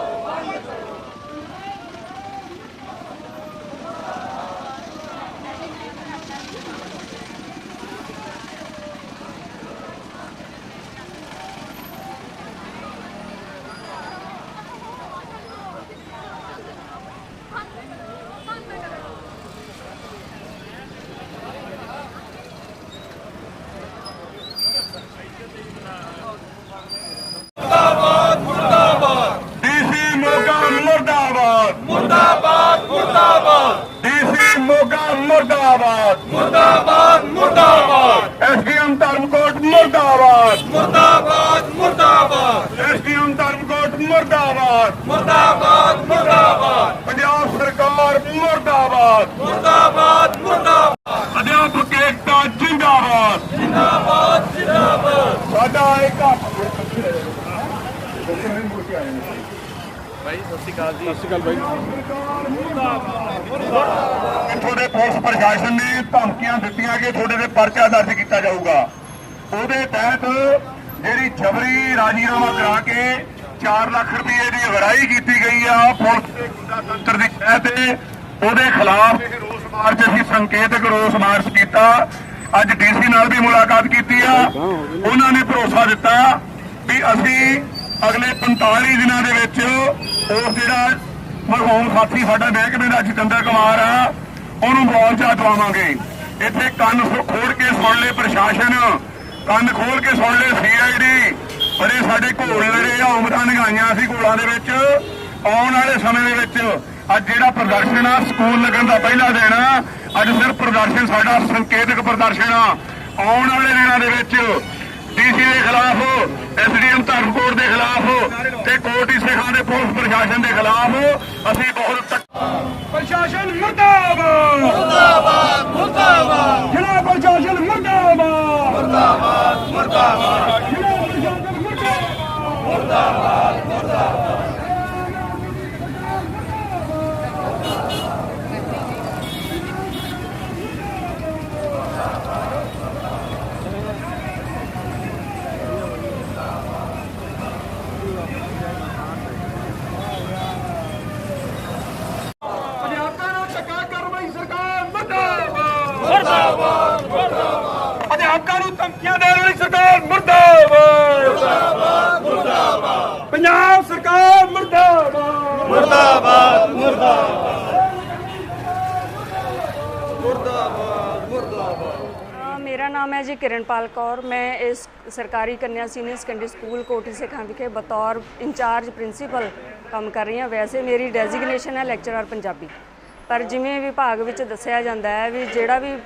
ਡੀਸੀ ਮੋਗਾ ਮੁਰਦਾਬਾਦ ਮੁਰਦਾਬਾਦ ਮੁਰਦਾਬਾਦ ਡੀਸੀ ਮੋਗਾ ਮੁਰਦਾਬਾਦ। ਮੁਰਦਾਬਾਦ ਮੁਰਦਾਬਾਦ। ਐਸਡੀਐਮ ਧਰਮਕੋਟ ਮੁਰਦਾਬਾਦ। ਮੁਰਦਾਬਾਦ ਮੁਰਦਾਬਾਦ। ਐਸਡੀਐਮ ਧਰਮਕੋਟ ਮੁਰਦਾਬਾਦ। ਮੁਰਦਾਬਾਦ ਮੁਰਦਾਬਾਦ। ਪੰਜਾਬ ਸਰਕਾਰ ਮੁਰਦਾਬਾਦ। ਮੁਰਦਾਬਾਦ ਮੁਰਦਾਬਾਦ। ਅਧਿਆਪਕ ਏਕਤਾ ਜਿੰਦਾਬਾਦ। ਜਿੰਦਾਬਾਦ ਜਿੰਦਾਬਾਦ। ਸਾਡਾ ਇੱਕ
ਤੁਹਾਡੇ ਪੁਲਿਸ ਪ੍ਰਸ਼ਾਸਨ ਨੇ ਧਮਕੀਆਂ ਦਿੱਤੀਆਂ ਕਿ ਤੁਹਾਡੇ ਤੇ ਪਰਚਾ ਦਰਜ ਕੀਤਾ ਜਾਊਗਾ। ਉਹਦੇ ਤਹਿਤ ਜਿਹੜੀ ਜਬਰੀ ਰਾਜੀਨਾਮਾ ਕਰਾ ਕੇ 4 ਲੱਖ ਰੁਪਏ ਦੀ ਵਰਾਈ ਕੀਤੀ ਗਈ ਆ ਪੁਲਿਸ ਦੇ ਗੁੰਡਾ ਤੰਤਰ ਦੀ ਸ਼ਹਿ ਤੇ ਉਹਦੇ ਖਿਲਾਫ ਰੋਸ ਮਾਰਚ ਅਸੀਂ ਸੰਕੇਤਕ ਰੋਸ ਮਾਰਚ ਕੀਤਾ। ਅੱਜ ਡੀਸੀ ਨਾਲ ਵੀ ਮੁਲਾਕਾਤ ਕੀਤੀ ਆ। ਉਹਨਾਂ ਨੇ ਭਰੋਸਾ ਦਿੱਤਾ ਵੀ ਅਸੀਂ ਅਗਲੇ 45 ਦਿਨਾਂ ਦੇ ਵਿੱਚ ਉਸ ਜਿਹੜਾ ਮਰਹੂਮ ਸਾਥੀ ਸਾਡਾ ਮਹਿਕਮੇ ਦਾ ਜਤਿੰਦਰ ਕੁਮਾਰ ਆ, ਉਹਨੂੰ ਬੋਲ ਚਾ ਦਵਾਵਾਂਗੇ। ਇੱਥੇ ਕੰਨ ਖੋਲ ਕੇ ਸੁਣ ਲੈ ਪ੍ਰਸ਼ਾਸਨ, ਕੰਨ ਖੋਲ ਕੇ ਸੁਣ ਲੈ ਸੀਆਈਡੀ ਬੜੇ ਸਾਡੇ ਘੋਲ ਲੜੇ ਆ, ਉਮਰਾਂ ਨਿਗਾਈਆਂ ਸੀ ਘੋਲਾਂ ਦੇ ਵਿੱਚ। ਆਉਣ ਵਾਲੇ ਸਮੇਂ ਦੇ ਵਿੱਚ ਅੱਜ ਜਿਹੜਾ ਪ੍ਰਦਰਸ਼ਨ ਆ, ਸਕੂਲ ਲੱਗਣ ਦਾ ਪਹਿਲਾ ਦਿਨ ਆ, ਅੱਜ ਸਿਰਫ ਪ੍ਰਦਰਸ਼ਨ, ਸਾਡਾ ਸੰਕੇਤਕ ਪ੍ਰਦਰਸ਼ਨ ਆ। ਆਉਣ ਵਾਲੇ ਦਿਨਾਂ ਦੇ ਵਿੱਚ ਡੀਸੀ ਦੇ ਖਿਲਾਫ ਐਸਡੀਐਮ ਧਰਮਕੋਟ ਦੇ ਖਿਲਾਫ ਤੇ ਕੋਟੀ ਸਿੱਖਾਂ ਦੇ ਪੁਲਿਸ ਪ੍ਰਸ਼ਾਸਨ ਦੇ ਖਿਲਾਫ ਅਸੀਂ ਬਹੁਤ ਤੱਕ
ਪ੍ਰਸ਼ਾਸਨ ਮੁਰਦਾਬਾਦ। ਮੁਰਦਾਬਾਦ ਮੁਰਦਾਬਾਦ। ਜ਼ਿਲ੍ਹਾ ਪ੍ਰਸ਼ਾਸਨ ਮੁਰਦਾਬਾਦ। ਮੁਰਦਾਬਾਦ ਮੁਰਦਾਬਾਦ। ਜ਼ਿਲ੍ਹਾ ਪ੍ਰਸ਼ਾਸਨ ਮੁਰਦਾਬਾਦ। ਅਧਿਆਪਕਾਂ ਨੂੰ ਧੱਕਾ ਕਰਵਾਈ ਸਰਕਾਰ ਮੁਰਦਾਬਾਦ ਮੁਰਦਾਬਾਦ ਮੁਰਦਾਬਾਦ ਅਧਿਆਪਕਾਂ ਨੂੰ ਧਮਕੀਆਂ ਦੇਣ ਵਾਲੀ ਸਰਕਾਰ ਮੁਰਦਾਬਾਦ ਮੁਰਦਾਬਾਦ ਮੁਰਦਾਬਾਦ ਪੰਜਾਬ ਸਰਕਾਰ ਮੁਰਦਾਬਾਦ
ਅ, ਮੇਰਾ ਨਾਮ ਹੈ ਕੌਰ, ਮੈਂ ਇਸ ਸਰਕਾਰੀ ਕੰਨਿਆ ਸੀਨੀਅਰ ਸੈਕੰਡਰੀ ਸਕੂਲ ਕੋਟੀ ਸਿੱਖਾਂ ਵਿਖੇ ਬਤੌਰ ਇੰਚਾਰਜ ਪ੍ਰਿੰਸੀਪਲ ਕੰਮ ਕਰ ਰਹੀ ਹਾਂ। ਵੈਸੇ ਮੇਰੀ ਡੈਜ਼ਿਗਨੇਸ਼ਨ ਹੈ ਲੈਕਚਰਰ ਪੰਜਾਬੀ। ਪਰ ਜਿਵੇਂ ਵਿਭਾਗ ਵਿੱਚ ਦੱਸਿਆ ਜਾਂਦਾ ਹੈ ਵੀ ਜਿਹੜਾ ਵੀ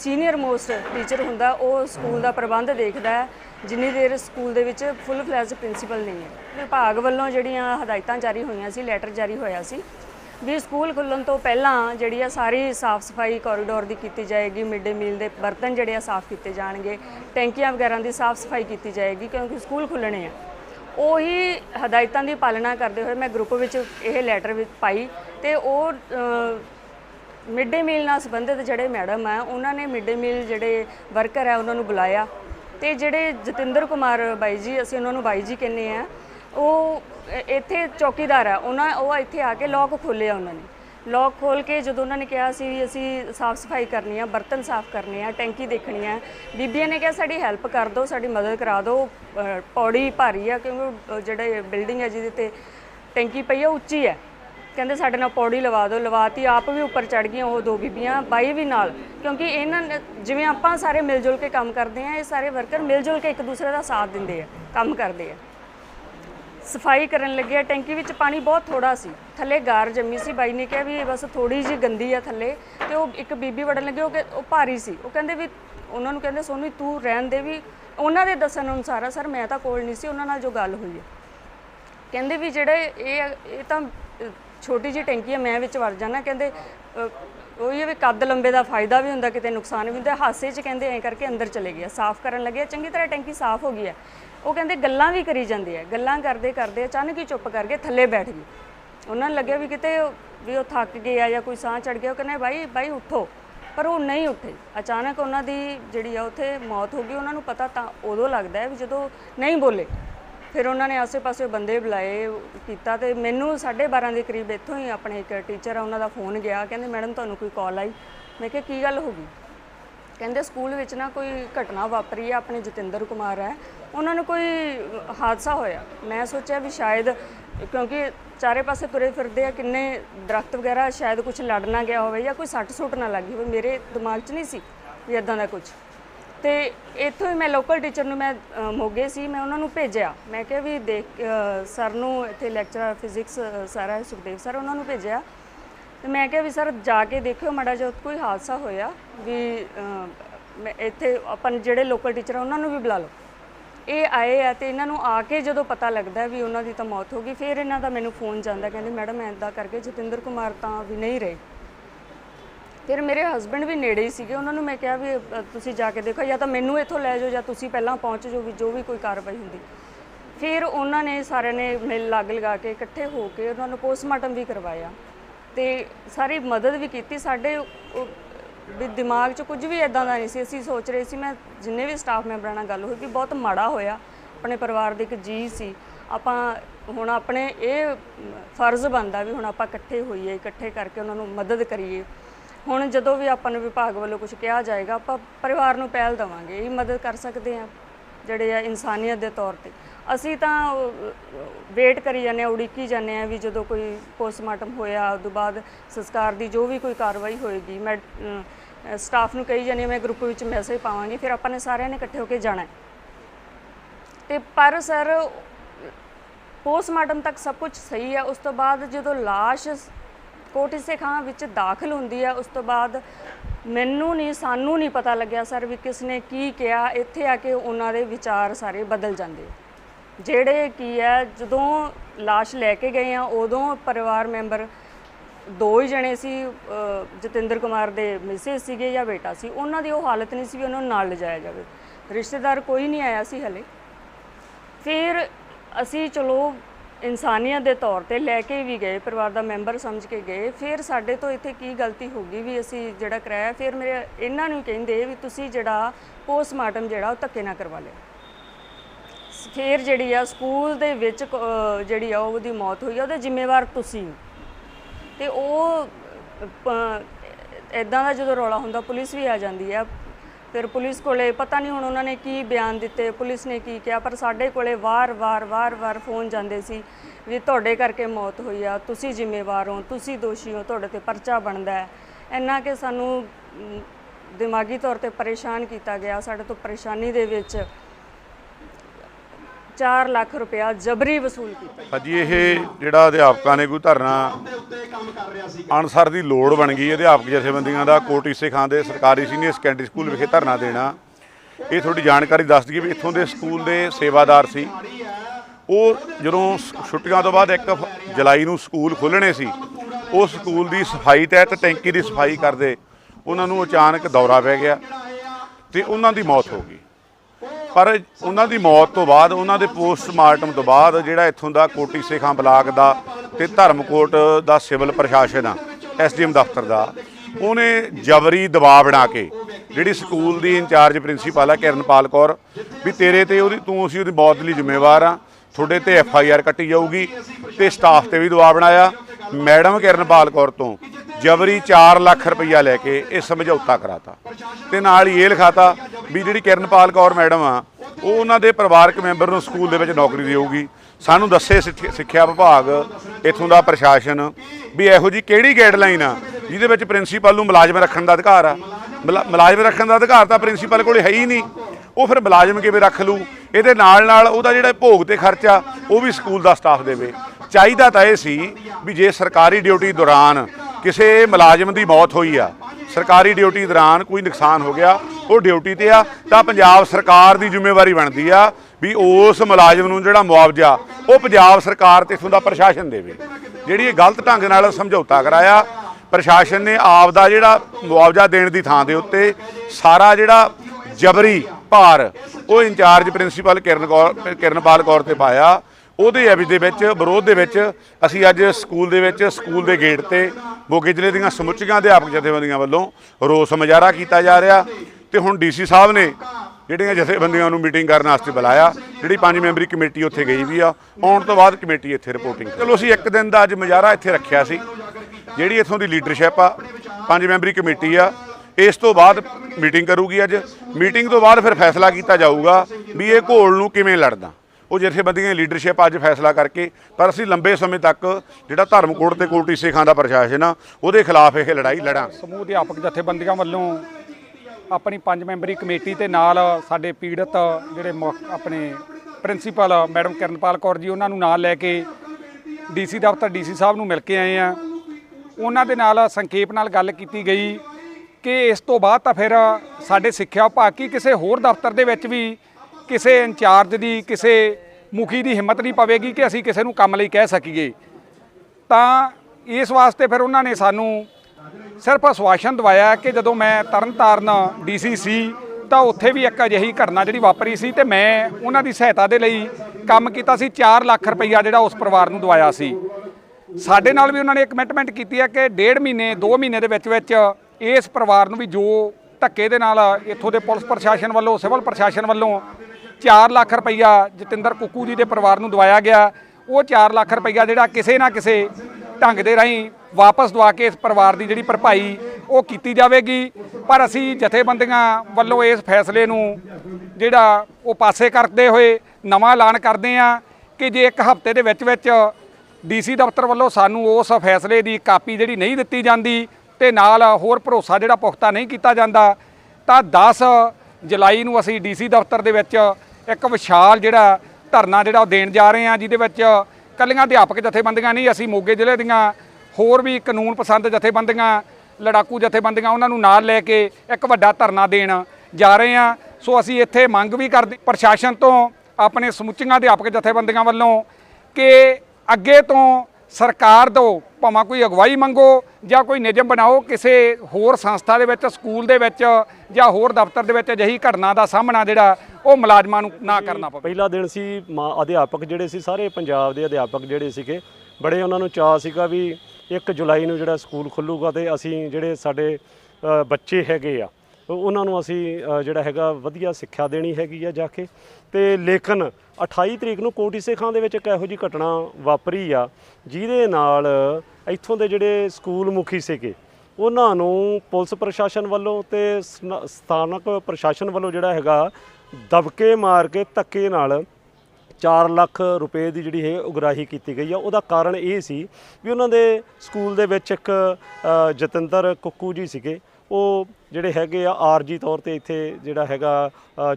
ਸੀਨੀਅਰ ਮੋਸਟ ਟੀਚਰ ਹੁੰਦਾ, ਉਹ ਸਕੂਲ ਦਾ ਪ੍ਰਬੰਧ ਦੇਖਦਾ ਹੈ, ਜਿੰਨੀ ਦੇਰ ਸਕੂਲ ਦੇ ਵਿੱਚ ਫੁੱਲ ਫਲੈਜ ਪ੍ਰਿੰਸੀਪਲ ਨਹੀਂ ਹੈ। ਵਿਭਾਗ ਵੱਲੋਂ ਜਿਹੜੀਆਂ ਹਦਾਇਤਾਂ ਜਾਰੀ ਹੋਈਆਂ ਸੀ ਲੈਟਰ ਜਾਰੀ ਹੋਇਆ ਸੀ ਵੀ ਸਕੂਲ ਖੁੱਲਣ ਤੋਂ ਪਹਿਲਾਂ ਜਿਹੜੀ ਆ ਸਾਰੀ ਸਾਫ਼ ਸਫ਼ਾਈ ਕੋਰੀਡੋਰ ਦੀ ਕੀਤੀ ਜਾਏਗੀ ਮਿਡ ਡੇ ਮੀਲ ਦੇ ਬਰਤਨ ਜਿਹੜੇ ਆ ਸਾਫ਼ ਕੀਤੇ ਜਾਣਗੇ, ਟੈਂਕੀਆਂ ਵਗੈਰਾ ਦੀ ਸਾਫ਼ ਸਫ਼ਾਈ ਕੀਤੀ ਜਾਏਗੀ ਕਿਉਂਕਿ ਸਕੂਲ ਖੁੱਲਣੇ ਆ। ਉਹੀ ਹਦਾਇਤਾਂ ਦੀ ਪਾਲਣਾ ਕਰਦੇ ਹੋਏ ਮੈਂ ਗਰੁੱਪ ਵਿੱਚ ਇਹ ਲੈਟਰ ਵਿੱਚ ਪਾਈ ਤੇ ਉਹ ਮਿਡ ਡੇ ਮੀਲ ਨਾਲ ਸੰਬੰਧਿਤ ਜਿਹੜੇ ਮੈਡਮ ਆ, ਉਹਨਾਂ ਨੇ ਮਿਡ ਡੇ ਮੀਲ ਜਿਹੜੇ ਵਰਕਰ ਆ ਉਹਨਾਂ ਨੂੰ ਬੁਲਾਇਆ ਤੇ ਜਿਹੜੇ ਜਤਿੰਦਰ ਕੁਮਾਰ ਬਾਈ ਜੀ, ਅਸੀਂ ਉਹਨਾਂ ਨੂੰ ਬਾਈ ਜੀ ਕਹਿੰਦੇ ਆ, ਉਹ ਇੱਥੇ ਚੌਕੀਦਾਰ ਆ। ਉਹਨਾਂ, ਉਹ ਇੱਥੇ ਆ ਕੇ ਲੋਕ ਖੋਲ੍ਹਿਆ ਉਹਨਾਂ ਨੇ। ਲੋਕ ਖੋਲ ਕੇ ਜਦੋਂ ਉਹਨਾਂ ਨੇ ਕਿਹਾ ਸੀ ਵੀ ਅਸੀਂ ਸਾਫ਼ ਸਫ਼ਾਈ ਕਰਨੀ ਆ, ਬਰਤਨ ਸਾਫ਼ ਕਰਨੇ ਆ, ਟੈਂਕੀ ਦੇਖਣੀ ਆ, ਬੀਬੀਆਂ ਨੇ ਕਿਹਾ, ਸਾਡੀ ਹੈਲਪ ਕਰ ਦਿਓ, ਸਾਡੀ ਮਦਦ ਕਰਾ ਦਿਓ। ਪੌੜੀ ਭਾਰੀ ਆ ਕਿਉਂਕਿ ਉਹ ਜਿਹੜੇ ਬਿਲਡਿੰਗ ਹੈ ਜਿਹਦੇ ਤੇ ਟੈਂਕੀ ਪਈ ਆ ਉੱਚੀ ਹੈ ਕਹਿੰਦੇ ਸਾਡੇ ਨਾਲ ਪੌੜੀ ਲਵਾ ਦਿਓ, ਲਵਾਤੀ, ਆਪ ਵੀ ਉੱਪਰ ਚੜ ਗਈਆਂ ਉਹ ਦੋ ਬੀਬੀਆਂ, ਬਾਈ ਵੀ ਨਾਲ। ਕਿਉਂਕਿ ਇਹਨਾਂ ਨੇ- ਜਿਵੇਂ ਆਪਾਂ ਸਾਰੇ ਮਿਲ ਜੁਲ ਕੇ ਕੰਮ ਕਰਦੇ ਆ, ਇਹ ਸਾਰੇ ਵਰਕਰ ਮਿਲ ਜੁਲ ਕੇ ਇੱਕ ਦੂਸਰੇ ਦਾ ਸਾਥ ਦਿੰਦੇ ਆ, ਕੰਮ ਕਰਦੇ ਆ। ਸਫ਼ਾਈ ਕਰਨ ਲੱਗਿਆ ਟੈਂਕੀ ਵਿੱਚ ਪਾਣੀ ਬਹੁਤ ਥੋੜਾ ਸੀ। ਥੱਲੇ ਗਾਰ ਜੰਮੀ ਸੀ। ਬਾਈ ਨੇ ਕਿਹਾ ਵੀ ਇਹ ਬਸ ਥੋੜੀ ਜੀ ਗੰਦੀ ਆ ਥੱਲੇ। ਤੇ ਉਹ ਇੱਕ ਬੀਬੀ ਵੜਨ ਲੱਗੇ ਉਹ ਕਿ- ਉਹ ਭਾਰੀ ਸੀ। ਉਹ ਕਹਿੰਦੇ ਵੀ ਉਹਨਾਂ ਨੂੰ ਕਹਿੰਦੇ ਸੋਨੂੰ ਤੂੰ ਰਹਿਣ ਦੇ ਵੀ। ਉਹਨਾਂ ਦੇ ਦੱਸਣ ਅਨੁਸਾਰ ਆ ਸਰ ਮੈਂ ਤਾਂ ਕੋਲ ਨਹੀਂ ਸੀ। ਉਹਨਾਂ ਨਾਲ ਜੋ ਗੱਲ ਹੋਈ ਹੈ ਕਹਿੰਦੇ ਵੀ ਜਿਹੜੇ ਇਹ ਇਹ ਤਾਂ ਅ, ਛੋਟੀ ਜਿਹੀ ਟੈਂਕੀ ਹੈ ਮੈਂ ਵਿੱਚ ਵੜ ਜਾਣਾ ਕਹਿੰਦੇ ਅ, ਉਹੀ ਹੈ ਵੀ ਕੱਦ ਲੰਬੇ ਦਾ ਫਾਇਦਾ ਵੀ ਹੁੰਦਾ ਕਿਤੇ ਨੁਕਸਾਨ ਵੀ ਹੁੰਦਾ। ਹਾਸੇ 'ਚ ਕਹਿੰਦੇ ਐਂ ਕਰਕੇ ਅੰਦਰ ਚਲੇ ਗਿਆ ਸਾਫ਼ ਕਰਨ ਲੱਗੇ ਚੰਗੀ ਤਰ੍ਹਾਂ ਟੈਂਕੀ ਸਾਫ਼ ਹੋ ਗਈ ਹੈ ਉਹ ਕਹਿੰਦੇ ਗੱਲਾਂ ਵੀ ਕਰੀ ਜਾਂਦੇ ਆ ਗੱਲਾਂ ਕਰਦੇ ਕਰਦੇ ਅਚਾਨਕ ਹੀ ਚੁੱਪ ਕਰਕੇ ਥੱਲੇ ਬੈਠ ਗਏ ਉਹਨਾਂ ਨੂੰ ਲੱਗਿਆ ਵੀ ਕਿਤੇ ਵੀ ਉਹ ਥੱਕ ਗਏ ਆ ਜਾਂ ਕੋਈ ਸਾਹ ਚੜ ਗਿਆ। ਉਹ ਕਹਿੰਦੇ ਬਾਈ ਬਾਈ ਉੱਠੋ। ਪਰ ਉਹ ਨਹੀਂ ਉੱਠੇ। ਅਚਾਨਕ ਉਹਨਾਂ ਦੀ ਜਿਹੜੀ ਆ ਉੱਥੇ ਮੌਤ ਹੋ ਗਈ। ਉਹਨਾਂ ਨੂੰ ਪਤਾ ਤਾਂ ਉਦੋਂ ਲੱਗਦਾ ਹੈ ਵੀ ਜਦੋਂ ਨਹੀਂ ਬੋਲੇ, ਫਿਰ ਉਹਨਾਂ ਨੇ ਆਸੇ-ਪਾਸੇ ਬੰਦੇ ਬੁਲਾਏ, ਕੀਤਾ ਤੇ ਮੈਨੂੰ 12:30 ਦੇ ਕਰੀਬ ਇੱਥੋਂ ਹੀ ਆਪਣੇ ਇੱਕ ਟੀਚਰ ਆ, ਉਹਨਾਂ ਦਾ ਫੋਨ ਗਿਆ। ਕਹਿੰਦੇ, ਮੈਡਮ, ਤੁਹਾਨੂੰ ਕੋਈ ਕਾਲ ਆਈ? ਮੈਂ ਕਿਹਾ, ਕੀ ਗੱਲ ਹੋ ਗਈ? ਕਹਿੰਦੇ ਸਕੂਲ ਵਿੱਚ ਨਾ ਕੋਈ ਘਟਨਾ ਵਾਪਰੀ ਆ ਆਪਣੇ ਜਤਿੰਦਰ ਕੁਮਾਰ ਹੈ ਉਹਨਾਂ ਨੂੰ ਕੋਈ ਹਾਦਸਾ ਹੋਇਆ। ਮੈਂ ਸੋਚਿਆ ਵੀ ਸ਼ਾਇਦ ਕਿਉਂਕਿ ਚਾਰੇ ਪਾਸੇ ਤੁਰੇ ਫਿਰਦੇ ਆ ਕਿੰਨੇ ਦਰਖਤ ਵਗੈਰਾ ਸ਼ਾਇਦ ਕੁਝ ਲੜ ਨਾ ਗਿਆ ਹੋਵੇ ਜਾਂ ਕੋਈ ਸੱਟ ਸੁੱਟ ਨਾ ਲੱਗੀ ਹੋਵੇ ਮੇਰੇ ਦਿਮਾਗ 'ਚ ਨਹੀਂ ਸੀ ਵੀ ਇਦਾਂ ਦਾ ਕੁਝ ਤੇ ਇੱਥੋਂ ਹੀ ਮੈਂ ਲੋਕਲ ਟੀਚਰ ਨੂੰ ਮੈਂ ਮੋਗੇ ਸੀ ਮੈਂ ਉਹਨਾਂ ਨੂੰ ਭੇਜਿਆ। ਮੈਂ ਕਿਹਾ ਵੀ ਦੇਖ ਅ, ਸਰ ਨੂੰ ਇੱਥੇ ਲੈਕਚਰਰ ਫਿਜ਼ਿਕਸ ਸਰ ਹੈ ਸੁਖਦੇਵ ਸਰ ਉਹਨਾਂ ਨੂੰ ਭੇਜਿਆ। ਤੇ ਮੈਂ ਕਿਹਾ ਵੀ ਸਰ ਜਾ ਕੇ ਦੇਖਿਓ, ਮਾੜਾ ਜਿਹਾ ਕੋਈ ਹਾਦਸਾ ਹੋਇਆ ਵੀ ਮੈਂ ਇੱਥੇ ਆਪਾਂ ਜਿਹੜੇ ਲੋਕਲ ਟੀਚਰ ਆ, ਉਹਨਾਂ ਨੂੰ ਵੀ ਬੁਲਾ ਲਓ। ਇਹ ਆਏ ਆ ਤੇ ਇਹਨਾਂ ਨੂੰ ਆ ਕੇ ਜਦੋਂ ਪਤਾ ਲੱਗਦਾ ਵੀ ਉਹਨਾਂ ਦੀ ਤਾਂ ਮੌਤ ਹੋ ਗਈ, ਫਿਰ ਇਹਨਾਂ ਦਾ ਮੈਨੂੰ ਫੋਨ ਜਾਂਦਾ, ਕਹਿੰਦੇ, ਮੈਡਮ ਐਂਦਾ ਕਰਕੇ ਜਤਿੰਦਰ ਕੁਮਾਰ ਤਾਂ ਵੀ ਨਹੀਂ ਰਹੇ। ਫਿਰ ਮੇਰੇ ਹਸਬੰਡ ਵੀ ਨੇੜੇ ਹੀ ਸੀਗੇ, ਉਹਨਾਂ ਨੂੰ ਮੈਂ ਕਿਹਾ ਵੀ ਤੁਸੀਂ ਜਾ ਕੇ ਦੇਖੋ, ਜਾਂ ਤਾਂ ਮੈਨੂੰ ਇੱਥੋਂ ਲੈ ਜਾਓ, ਜਾਂ ਤੁਸੀਂ ਪਹਿਲਾਂ ਪਹੁੰਚ ਜਾਓ ਵੀ ਜੋ ਵੀ ਕੋਈ ਕਾਰਵਾਈ ਹੁੰਦੀ। ਫਿਰ ਉਹਨਾਂ ਨੇ ਸਾਰਿਆਂ ਨੇ ਮਿਲ ਲੱਗ ਲਗਾ ਕੇ ਇਕੱਠੇ ਹੋ ਕੇ ਉਹਨਾਂ ਨੂੰ ਪੋਸਟਮਾਰਟਮ ਵੀ ਕਰਵਾਇਆ। ਤੇ ਸਾਰੀ ਮਦਦ ਵੀ ਕੀਤੀ। ਸਾਡੇ ਵੀ ਦਿਮਾਗ 'ਚ ਕੁਝ ਵੀ ਇਦਾਂ ਦਾ ਨਹੀਂ ਸੀ। ਅਸੀਂ ਸੋਚ ਰਹੇ ਸੀ, ਮੈਂ ਜਿੰਨੇ ਵੀ ਸਟਾਫ ਮੈਂਬਰਾਂ ਨਾਲ ਗੱਲ ਹੋਈ ਕਿ ਬਹੁਤ ਮਾੜਾ ਹੋਇਆ। ਆਪਣੇ ਪਰਿਵਾਰ ਦੇ ਇੱਕ ਜੀ ਸੀ। ਆਪਾਂ ਹੁਣ ਆਪਣੇ ਇਹ ਫਰਜ਼ ਬਣਦਾ ਵੀ ਹੁਣ ਆਪਾਂ ਇਕੱਠੇ ਹੋਈਏ, ਇਕੱਠੇ ਕਰਕੇ ਉਹਨਾਂ ਨੂੰ ਮਦਦ ਕਰੀਏ। ਹੁਣ ਜਦੋਂ ਵੀ ਆਪਾਂ ਨੂੰ ਵਿਭਾਗ ਵੱਲੋਂ ਕੁਝ ਕਿਹਾ ਜਾਏਗਾ, ਆਪਾਂ ਪਰਿਵਾਰ ਨੂੰ ਪਹਿਲ ਦੇਵਾਂਗੇ। ਇਹ ਮਦਦ ਕਰ ਸਕਦੇ ਆ ਜਿਹੜੇ ਆ ਇਨਸਾਨੀਅਤ ਦੇ ਤੌਰ ਤੇ। ਅਸੀਂ ਤਾਂ ਵੇਟ ਕਰੀ ਜਾਂਦੇ ਆ ਉਡੀਕੀ ਜਾਂਦੇ ਆ ਵੀ ਜਦੋਂ ਕੋਈ ਪੋਸਟਮਾਰਟਮ ਹੋਇਆ, ਉਸ ਤੋਂ ਬਾਅਦ ਸੰਸਕਾਰ ਦੀ ਜੋ ਵੀ ਕੋਈ ਕਾਰਵਾਈ ਹੋਏਗੀ, ਮੈਂ ਸਟਾਫ ਨੂੰ ਕਹੀ ਜਾਂਦੀ ਹਾਂ, ਮੈਂ ਗਰੁੱਪ ਵਿੱਚ ਮੈਸੇਜ ਪਾਵਾਂਗੀ, ਫਿਰ ਆਪਾਂ ਨੇ ਸਾਰਿਆਂ ਨੇ ਇਕੱਠੇ ਹੋ ਕੇ ਜਾਣਾ ਹੈ। ਤੇ ਪਰ ਸਰ ਪੋਸਟਮਾਰਟਮ ਤੱਕ ਸਭ ਕੁਝ ਸਹੀ ਹੈ, ਉਸ ਤੋਂ ਬਾਅਦ ਜਦੋਂ ਲਾਸ਼ ਕੋਟ ਇਸੇ ਖਾਂ ਵਿੱਚ ਦਾਖਲ ਹੁੰਦੀ ਹੈ, ਉਸ ਤੋਂ ਬਾਅਦ ਮੈਨੂੰ ਨਹੀਂ, ਸਾਨੂੰ ਨਹੀਂ ਪਤਾ ਲੱਗਿਆ ਸਰ ਵੀ ਕਿਸ ਨੇ ਕੀ ਕਿਹਾ, ਇੱਥੇ ਆ ਕੇ ਉਹਨਾਂ ਦੇ ਵਿਚਾਰ ਸਾਰੇ ਬਦਲ ਜਾਂਦੇ ਜਿਹੜੇ ਕੀ ਹੈ, ਜਦੋਂ ਲਾਸ਼ ਲੈ ਕੇ ਗਏ ਆ, ਉਦੋਂ ਪਰਿਵਾਰ ਮੈਂਬਰ ਦੋ ਹੀ ਜਣੇ ਸੀ ਜਤਿੰਦਰ ਕੁਮਾਰ ਦੇ ਮਿਸਿਸ ਸੀਗੇ ਜਾਂ ਬੇਟਾ ਸੀ, ਉਹਨਾਂ ਦੀ ਉਹ ਹਾਲਤ ਨਹੀਂ ਸੀ ਵੀ ਉਹਨਾਂ ਨੂੰ ਨਾਲ ਲਿਜਾਇਆ ਜਾਵੇ। ਰਿਸ਼ਤੇਦਾਰ ਕੋਈ ਨਹੀਂ ਆਇਆ ਸੀ ਹਲੇ। ਫਿਰ ਅਸੀਂ ਚਲੋ ਇਨਸਾਨੀਅਤ ਦੇ ਤੌਰ ਤੇ ਲੈ ਕੇ ਵੀ ਗਏ, ਪਰਿਵਾਰ ਦਾ ਮੈਂਬਰ ਸਮਝ ਕੇ ਗਏ। ਫਿਰ ਸਾਡੇ ਤੋਂ ਇੱਥੇ ਕੀ ਗਲਤੀ ਹੋ ਗਈ ਵੀ ਅਸੀਂ ਜਿਹੜਾ ਕਰਾਇਆ, ਫਿਰ ਮੇਰੇ ਇਹਨਾਂ ਨੂੰ ਕਹਿੰਦੇ ਵੀ ਤੁਸੀਂ ਜਿਹੜਾ ਪੋਸਟਮਾਰਟਮ ਜਿਹੜਾ ਉਹ ਧੱਕੇ ਨਾ ਕਰਵਾ ਲਿਆ। ਫਿਰ ਜਿਹੜੀ ਆ, ਸਕੂਲ ਦੇ ਵਿੱਚ ਜਿਹੜੀ ਆ, ਉਹਦੀ ਮੌਤ ਹੋਈ ਆ, ਉਹਦੇ ਜ਼ਿੰਮੇਵਾਰ ਤੁਸੀਂ ਹੋ। ਤੇ ਉਹ ਇਦਾਂ ਦਾ ਜਦੋਂ ਰੌਲਾ ਹੁੰਦਾ, ਪੁਲਿਸ ਵੀ ਆ ਜਾਂਦੀ ਆ। ਫਿਰ ਪੁਲਿਸ ਕੋਲੇ ਪਤਾ ਨਹੀਂ ਹੁਣ ਉਹਨਾਂ ਨੇ ਕੀ ਬਿਆਨ ਦਿੱਤੇ, ਪੁਲਿਸ ਨੇ ਕੀ ਕਿਹਾ, ਪਰ ਸਾਡੇ ਕੋਲੇ ਵਾਰ-ਵਾਰ ਵਾਰ-ਵਾਰ ਫੋਨ ਜਾਂਦੇ ਸੀ ਵੀ ਤੁਹਾਡੇ ਕਰਕੇ ਮੌਤ ਹੋਈ ਆ, ਤੁਸੀਂ ਜ਼ਿੰਮੇਵਾਰ ਹੋ, ਤੁਸੀਂ ਦੋਸ਼ੀ ਹੋ, ਤੁਹਾਡੇ ਤੇ ਪਰਚਾ ਬਣਦਾ ਹੈ। ਇੰਨਾ ਕਿ ਸਾਨੂੰ ਦਿਮਾਗੀ ਤੌਰ ਤੇ ਪਰੇਸ਼ਾਨ ਕੀਤਾ ਗਿਆ, ਸਾਡੇ ਤੋਂ ਪਰੇਸ਼ਾਨੀ ਦੇ ਵਿੱਚ। 4 ਲੱਖ ਰੁਪਇਆ ਜਬਰੀ ਵਸੂਲ ਕੀਤਾ।
ਹਾਂਜੀ, ਇਹ ਜਿਹੜਾ ਅਧਿਆਪਕਾਂ ਨੇ ਕੋਈ ਧਰਨਾ ਅਨਸਰ ਦੀ ਲੋੜ ਬਣ ਗਈ, ਅਧਿਆਪਕ ਜਥੇਬੰਦੀਆਂ ਦਾ ਕੋਟੀ ਖਾਂ ਦੇ, ਸਰਕਾਰੀ ਸੀਨੀਅਰ ਸੈਕੰਡਰੀ ਸਕੂਲ ਵਿਖੇ ਧਰਨਾ ਦੇਣਾ। ਇਹ ਤੁਹਾਡੀ ਜਾਣਕਾਰੀ ਦੱਸ ਦਈਏ ਵੀ ਇੱਥੋਂ ਦੇ ਸਕੂਲ ਦੇ ਸੇਵਾਦਾਰ ਸੀ। ਉਹ ਜਦੋਂ ਛੁੱਟੀਆਂ ਤੋਂ ਬਾਅਦ 1 ਜੁਲਾਈ ਨੂੰ ਸਕੂਲ ਖੋਲ੍ਹਣੇ ਸੀ, ਉਹ ਸਕੂਲ ਦੀ ਸਫ਼ਾਈ ਤਹਿਤ ਟੈਂਕੀ ਦੀ ਸਫ਼ਾਈ ਕਰਦੇ, ਉਹਨਾਂ ਨੂੰ ਅਚਾਨਕ ਦੌਰਾ ਪੈ ਗਿਆ ਤੇ ਉਹਨਾਂ ਦੀ ਮੌਤ ਹੋ ਗਈ। ਪਰ ਉਹਨਾਂ ਦੀ ਮੌਤ ਤੋਂ ਬਾਅਦ, ਉਹਨਾਂ ਦੇ ਪੋਸਟਮਾਰਟਮ ਤੋਂ ਬਾਅਦ ਜਿਹੜਾ ਇੱਥੋਂ ਦਾ ਕੋਟੀ ਸੇਖਾਂ ਬਲਾਕ ਦਾ ਤੇ ਧਰਮਕੋਟ ਦਾ ਸਿਵਲ ਪ੍ਰਸ਼ਾਸਨ ਆ, ਐਸਡੀਐਮ ਦਫ਼ਤਰ ਦਾ, ਉਹਨੇ ਜਬਰੀ ਦਬਾਅ ਬਣਾ ਕੇ, ਜਿਹੜੀ ਸਕੂਲ ਦੀ ਇੰਚਾਰਜ ਪ੍ਰਿੰਸੀਪਲ ਆ ਕਿਰਨਪਾਲ ਕੌਰ, ਵੀ ਤੇਰੇ ਤੇ ਉਹਦੀ, ਤੂੰ ਅਸੀਂ ਉਹਦੀ ਮੌਤ ਲਈ ਜ਼ਿੰਮੇਵਾਰ ਆ, ਤੁਹਾਡੇ ਤੇ ਐਫ ਆਈ ਆਰ ਕੱਟੀ ਜਾਊਗੀ ਤੇ ਸਟਾਫ ਤੇ ਵੀ ਦਬਾਅ ਬਣਾਇਆ। ਮੈਡਮ ਕਿਰਨਪਾਲ ਕੌਰ ਤੋਂ ਜਬਰੀ 4 ਲੱਖ ਰੁਪਈਆ ਲੈ ਕੇ ਇਹ ਸਮਝੌਤਾ ਕਰਾਤਾ। ਤੇ ਨਾਲ ਹੀ ਇਹ ਲਿਖਾਤਾ ਵੀ ਜਿਹੜੀ ਕਿਰਨਪਾਲ ਕੌਰ ਮੈਡਮ ਆ, ਉਹ ਉਹਨਾਂ ਦੇ ਪਰਿਵਾਰਕ ਮੈਂਬਰ ਨੂੰ ਸਕੂਲ ਦੇ ਵਿੱਚ ਨੌਕਰੀ ਦੇਊਗੀ। ਸਾਨੂੰ ਦੱਸੇ ਸਿੱਖਿਆ ਸਿੱਖਿਆ ਵਿਭਾਗ, ਇਥੋਂ ਦਾ ਪ੍ਰਸ਼ਾਸਨ ਵੀ ਇਹੋ ਜੀ ਕਿਹੜੀ ਗਾਈਡਲਾਈਨ ਆ ਜਿਹਦੇ ਵਿੱਚ ਪ੍ਰਿੰਸੀਪਲ ਨੂੰ ਮੁਲਾਜ਼ਮ ਰੱਖਣ ਦਾ ਅਧਿਕਾਰ ਆ? ਮੁਲਾ- ਮੁਲਾਜ਼ਮ ਰੱਖਣ ਦਾ ਅਧਿਕਾਰ ਤਾਂ ਪ੍ਰਿੰਸੀਪਲ ਕੋਲ ਹੈ ਹੀ ਨਹੀਂ। ਉਹ ਫਿਰ ਮੁਲਾਜ਼ਮ ਕਿਵੇਂ ਰੱਖ ਲੂ ਇਹਦੇ ਨਾਲ ਨਾਲ ਉਹਦਾ ਜਿਹੜਾ ਭੋਗ ਤੇ ਖਰਚਾ, ਉਹ ਵੀ ਸਕੂਲ ਦਾ ਸਟਾਫ ਦੇਵੇ। ਚਾਹੀਦਾ ਤਾਂ ਇਹ ਸੀ ਵੀ ਜੇ ਸਰਕਾਰੀ ਡਿਊਟੀ ਦੌਰਾਨ ਕਿਸੇ ਮੁਲਾਜ਼ਮ ਦੀ ਮੌਤ ਹੋਈ ਆ, ਸਰਕਾਰੀ ਡਿਊਟੀ ਦੌਰਾਨ ਕੋਈ ਨੁਕਸਾਨ ਹੋ ਗਿਆ, ਉਹ ਡਿਊਟੀ ਤੇ ਆ, ਤਾਂ ਪੰਜਾਬ ਸਰਕਾਰ ਦੀ ਜ਼ਿੰਮੇਵਾਰੀ ਬਣਦੀ ਆ ਵੀ ਉਸ ਮੁਲਾਜ਼ਮ ਨੂੰ ਜਿਹੜਾ ਮੁਆਵਜ਼ਾ, ਉਹ ਪੰਜਾਬ ਸਰਕਾਰ ਤੇ ਇਥੋਂ ਦਾ ਪ੍ਰਸ਼ਾਸਨ ਦੇਵੇ। ਜਿਹੜੀ ਇਹ ਗਲਤ ਢੰਗ ਨਾਲ ਸਮਝੌਤਾ ਕਰਾਇਆ, ਪ੍ਰਸ਼ਾਸਨ ਨੇ ਆਪ ਦਾ ਜਿਹੜਾ ਮੁਆਵਜ਼ਾ ਦੇਣ ਦੀ ਥਾਂ ਦੇ ਉੱਤੇ ਸਾਰਾ ਜਿਹੜਾ ਜਬਰੀ ਭਾਰ, ਉਹ in charge principal Kiran Kaur, Kiranpal Kaur ਤੇ ਪਾਇਆ। ਉਹਦੇ ਐਵਜ ਦੇ ਵਿੱਚ, ਵਿਰੋਧ ਦੇ ਵਿੱਚ, ਅਸੀਂ ਅੱਜ ਸਕੂਲ ਦੇ ਵਿੱਚ, ਸਕੂਲ ਦੇ ਗੇਟ ਤੇ ਮੋਗੇ ਜ਼ਿਲ੍ਹੇ ਦੀਆਂ ਸਮੁੱਚੀਆਂ ਅਧਿਆਪਕ ਜਥੇਬੰਦੀਆਂ ਵੱਲੋਂ ਰੋਸ ਮੁਜ਼ਾਹਰਾ ਕੀਤਾ ਜਾ ਰਿਹਾ ਤੇ ਹੁਣ ਡੀਸੀ ਸਾਹਿਬ ਨੇ ਜਿਹੜੀਆਂ ਜਥੇਬੰਦੀਆਂ ਨੂੰ ਮੀਟਿੰਗ ਕਰਨ ਵਾਸਤੇ ਬੁਲਾਇਆ, ਜਿਹੜੀ ਪੰਜ ਮੈਂਬਰੀ ਕਮੇਟੀ ਉੱਥੇ ਗਈ ਵੀ ਆ, ਆਉਣ ਤੋਂ ਬਾਅਦ ਕਮੇਟੀ ਇੱਥੇ ਰਿਪੋਰਟਿੰਗ ਚਲੋ ਅਸੀਂ ਇੱਕ ਦਿਨ ਦਾ ਅੱਜ ਮੁਜ਼ਾਹਰਾ ਇੱਥੇ ਰੱਖਿਆ ਸੀ, ਜਿਹੜੀ ਇੱਥੋਂ ਦੀ ਲੀਡਰਸ਼ਿਪ ਆ, ਪੰਜ ਮੈਂਬਰੀ ਕਮੇਟੀ ਆ, ਇਸ ਤੋਂ ਬਾਅਦ ਮੀਟਿੰਗ ਕਰੂਗੀ ਅੱਜ। ਮੀਟਿੰਗ ਤੋਂ ਬਾਅਦ ਫਿਰ ਫੈਸਲਾ ਕੀਤਾ ਜਾਊਗਾ ਵੀ ਇਹ ਘੋਲ ਨੂੰ ਕਿਵੇਂ ਲੜਦਾ ਉਹ ਜਥੇਬੰਦੀਆਂ ਦੀ ਲੀਡਰਸ਼ਿਪ ਅੱਜ ਫੈਸਲਾ ਕਰਕੇ, ਪਰ ਅਸੀਂ ਲੰਬੇ ਸਮੇਂ ਤੱਕ ਜਿਹੜਾ ਧਰਮਕੋਟ ਤੇ ਕੋਟੀ ਸਿੱਖਾਂ ਦਾ ਪ੍ਰਸ਼ਾਸਨ ਆ ਉਹਦੇ ਖਿਲਾਫ ਇਹ ਲੜਾਈ ਲੜਾਂ।
ਸਮੂਹ ਅਧਿਆਪਕ ਜਥੇਬੰਦੀਆਂ ਵੱਲੋਂ ਆਪਣੀ ਪੰਜ ਮੈਂਬਰੀ ਕਮੇਟੀ ਤੇ ਨਾਲ ਸਾਡੇ ਪੀੜਤ ਜਿਹੜੇ ਆਪਣੇ ਪ੍ਰਿੰਸੀਪਲ ਮੈਡਮ ਕਿਰਨਪਾਲ ਕੌਰ ਜੀ, ਉਹਨਾਂ ਨੂੰ ਨਾਲ ਲੈ ਕੇ ਡੀਸੀ ਦਫ਼ਤਰ ਡੀਸੀ ਸਾਹਿਬ ਨੂੰ ਮਿਲ ਕੇ ਆਏ ਆ ਉਹਨਾਂ ਦੇ ਨਾਲ ਸੰਖੇਪ ਨਾਲ ਗੱਲ ਕੀਤੀ ਗਈ ਕਿ ਇਸ ਤੋਂ ਬਾਅਦ ਤਾਂ ਫਿਰ ਸਾਡੇ ਸਿੱਖਿਆ ਵਿਭਾਗ ਕੀ ਕਿਸੇ ਹੋਰ ਦਫ਼ਤਰ ਦੇ ਵਿੱਚ ਵੀ ਕਿਸੇ ਇੰਚਾਰਜ ਦੀ, ਕਿਸੇ ਮੁਖੀ ਦੀ ਹਿੰਮਤ ਨਹੀਂ ਪਵੇਗੀ ਕਿ ਅਸੀਂ ਕਿਸੇ ਨੂੰ ਕੰਮ ਲਈ ਕਹਿ ਸਕੀਏ। ਤਾਂ ਇਸ ਵਾਸਤੇ ਫਿਰ ਉਹਨਾਂ ਨੇ ਸਾਨੂੰ ਸਿਰਫ ਆਸ਼ਵਾਸਨ ਦਵਾਇਆ ਕਿ ਜਦੋਂ ਮੈਂ ਤਰਨਤਾਰਨ ਡੀਸੀ ਸੀ, ਤਾਂ ਉੱਥੇ ਵੀ ਇੱਕ ਅਜਿਹੀ ਘਟਨਾ ਜਿਹੜੀ ਵਾਪਰੀ ਸੀ ਤੇ ਮੈਂ ਉਹਨਾਂ ਦੀ ਸਹਾਇਤਾ ਦੇ ਲਈ ਕੰਮ ਕੀਤਾ ਸੀ। 4 ਲੱਖ ਰੁਪਈਆ ਜਿਹੜਾ ਉਸ ਪਰਿਵਾਰ ਨੂੰ ਦਵਾਇਆ ਸੀ। ਸਾਡੇ ਨਾਲ ਵੀ ਉਹਨਾਂ ਨੇ ਕਮਿਟਮੈਂਟ ਕੀਤੀ ਹੈ ਕਿ ਡੇਢ ਮਹੀਨੇ 2 ਮਹੀਨੇ ਦੇ ਵਿੱਚ ਵਿੱਚ ਇਸ ਪਰਿਵਾਰ ਨੂੰ ਵੀ ਜੋ ਧੱਕੇ ਦੇ ਨਾਲ ਇੱਥੋਂ ਦੇ ਪੁਲਿਸ ਪ੍ਰਸ਼ਾਸਨ ਵੱਲੋਂ, ਸਿਵਲ ਪ੍ਰਸ਼ਾਸਨ ਵੱਲੋਂ 4 ਲੱਖ ਰੁਪਈਆ ਜਤਿੰਦਰ ਕੁੱਕੂ ਜੀ ਦੇ ਪਰਿਵਾਰ ਨੂੰ ਦਵਾਇਆ ਗਿਆ। ਉਹ 4 ਲੱਖ ਰੁਪਈਆ ਜਿਹੜਾ ਕਿਸੇ ਨਾ ਕਿਸੇ ਢੰਗ ਦੇ ਰਾਹੀਂ ਵਾਪਸ ਦਵਾ ਕੇ ਇਸ ਪਰਿਵਾਰ ਦੀ ਜਿਹੜੀ ਭਰਪਾਈ ਉਹ ਕੀਤੀ ਜਾਵੇਗੀ। ਪਰ ਅਸੀਂ ਜਥੇਬੰਦੀਆਂ ਵੱਲੋਂ ਇਸ ਫੈਸਲੇ ਨੂੰ ਜਿਹੜਾ ਉਹ ਪਾਸੇ ਕਰਦੇ ਹੋਏ ਨਵਾਂ ਐਲਾਨ ਕਰਦੇ ਆ ਕਿ ਜੇ ਇੱਕ ਹਫ਼ਤੇ ਦੇ ਵਿੱਚ ਵਿੱਚ ਡੀਸੀ ਦਫ਼ਤਰ ਵੱਲੋਂ ਸਾਨੂੰ ਉਸ ਫੈਸਲੇ ਦੀ ਕਾਪੀ ਜਿਹੜੀ ਨਹੀਂ ਦਿੱਤੀ ਜਾਂਦੀ ਤੇ ਨਾਲ ਹੋਰ ਭਰੋਸਾ ਜਿਹੜਾ ਪੁਖਤਾ ਨਹੀਂ ਕੀਤਾ ਜਾਂਦਾ, ਤਾਂ 10 ਜੁਲਾਈ ਨੂੰ ਅਸੀਂ ਡੀਸੀ ਦਫ਼ਤਰ ਦੇ ਵਿੱਚ ਇੱਕ ਵਿਸ਼ਾਲ ਜਿਹੜਾ ਧਰਨਾ ਜਿਹੜਾ ਉਹ ਦੇਣ ਜਾ ਰਹੇ ਹਾਂ, ਜਿਹਦੇ ਵਿੱਚ ਕੱਲੀਆਂ ਅਧਿਆਪਕ ਜਥੇਬੰਦੀਆਂ ਨਹੀਂ, ਅਸੀਂ ਮੋਗੇ ਜ਼ਿਲ੍ਹੇ ਦੀਆਂ ਹੋਰ ਵੀ ਕਾਨੂੰਨ ਪਸੰਦ ਜਥੇਬੰਦੀਆਂ, ਲੜਾਕੂ ਜਥੇਬੰਦੀਆਂ, ਉਹਨਾਂ ਨੂੰ ਨਾਲ ਲੈ ਕੇ ਇੱਕ ਵੱਡਾ ਧਰਨਾ ਦੇਣ ਜਾ ਰਹੇ ਹਾਂ। ਸੋ ਅਸੀਂ ਇੱਥੇ ਮੰਗ ਵੀ ਕਰਦੇ, ਪ੍ਰਸ਼ਾਸਨ ਤੋਂ ਆਪਣੇ ਸਮੁੱਚੀਆਂ ਅਧਿਆਪਕ ਜਥੇਬੰਦੀਆਂ ਵੱਲੋਂ ਕਿ ਅੱਗੇ ਤੋਂ ਸਰਕਾਰ ਤੋਂ ਭਾਵੇਂ ਕੋਈ ਅਗਵਾਈ ਮੰਗੋ ਜਾਂ ਕੋਈ ਨਿਯਮ ਬਣਾਓ, ਕਿਸੇ ਹੋਰ ਸੰਸਥਾ ਦੇ ਵਿੱਚ, ਸਕੂਲ ਦੇ ਵਿੱਚ ਜਾਂ ਹੋਰ ਦਫ਼ਤਰ ਦੇ ਵਿੱਚ ਅਜਿਹੀ ਘਟਨਾ ਦਾ ਸਾਹਮਣਾ ਜਿਹੜਾ ਉਹ ਮੁਲਾਜ਼ਮਾਂ ਨੂੰ ਨਾ ਕਰਨਾ ਪਵੇ।
ਪਹਿਲਾ ਦਿਨ ਸੀ ਮਾ- ਅਧਿਆਪਕ ਜਿਹੜੇ ਸੀ, ਸਾਰੇ ਪੰਜਾਬ ਦੇ ਅਧਿਆਪਕ ਜਿਹੜੇ ਸੀਗੇ, ਬੜੇ ਉਹਨਾਂ ਨੂੰ ਚਾਅ ਸੀਗਾ ਵੀ 1 ਜੁਲਾਈ ਨੂੰ ਜਿਹੜਾ ਸਕੂਲ ਖੁੱਲੂਗਾ ਤੇ ਅਸੀਂ ਜਿਹੜੇ ਸਾਡੇ ਬੱਚੇ ਹੈਗੇ ਆ ਉਹਨਾਂ ਨੂੰ ਅਸੀਂ ਜਿਹੜਾ ਹੈਗਾ ਵਧੀਆ ਸਿੱਖਿਆ ਦੇਣੀ ਹੈਗੀ ਆ ਜਾ ਕੇ। ਤੇ ਲੇਕਿਨ 28 ਤਰੀਕ ਨੂੰ ਕੋਟੀ ਸੇਖਾਂ ਦੇ ਵਿੱਚ ਇੱਕ ਇਹੋ ਜਿਹੀ ਘਟਨਾ ਵਾਪਰੀ ਆ, ਜਿਹਦੇ ਨਾਲ ਇੱਥੋਂ ਦੇ ਜਿਹੜੇ ਸਕੂਲ ਮੁਖੀ ਸੀਗੇ, ਉਹਨਾਂ ਨੂੰ ਪੁਲਿਸ ਪ੍ਰਸ਼ਾਸਨ ਵੱਲੋਂ ਤੇ ਸਥਾਨਕ ਪ੍ਰਸ਼ਾਸਨ ਵੱਲੋਂ ਜਿਹੜਾ ਹੈਗਾ ਦਬਕੇ ਮਾਰ ਕੇ ਧੱਕੇ ਨਾਲ 4 ਲੱਖ ਰੁਪਏ ਦੀ ਜਿਹੜੀ ਹੈ ਉਗਰਾਹੀ ਕੀਤੀ ਗਈ ਆ। ਉਹਦਾ ਕਾਰਨ ਇਹ ਸੀ ਵੀ ਉਹਨਾਂ ਦੇ ਸਕੂਲ ਦੇ ਵਿੱਚ ਇੱਕ ਜਤਿੰਦਰ ਕੁੱਕੂ ਜੀ ਸੀਗੇ ਉਹ ਜਿਹੜੇ ਹੈਗੇ ਆ ਆਰਜੀ ਤੌਰ ਤੇ ਇੱਥੇ ਜਿਹੜਾ ਹੈਗਾ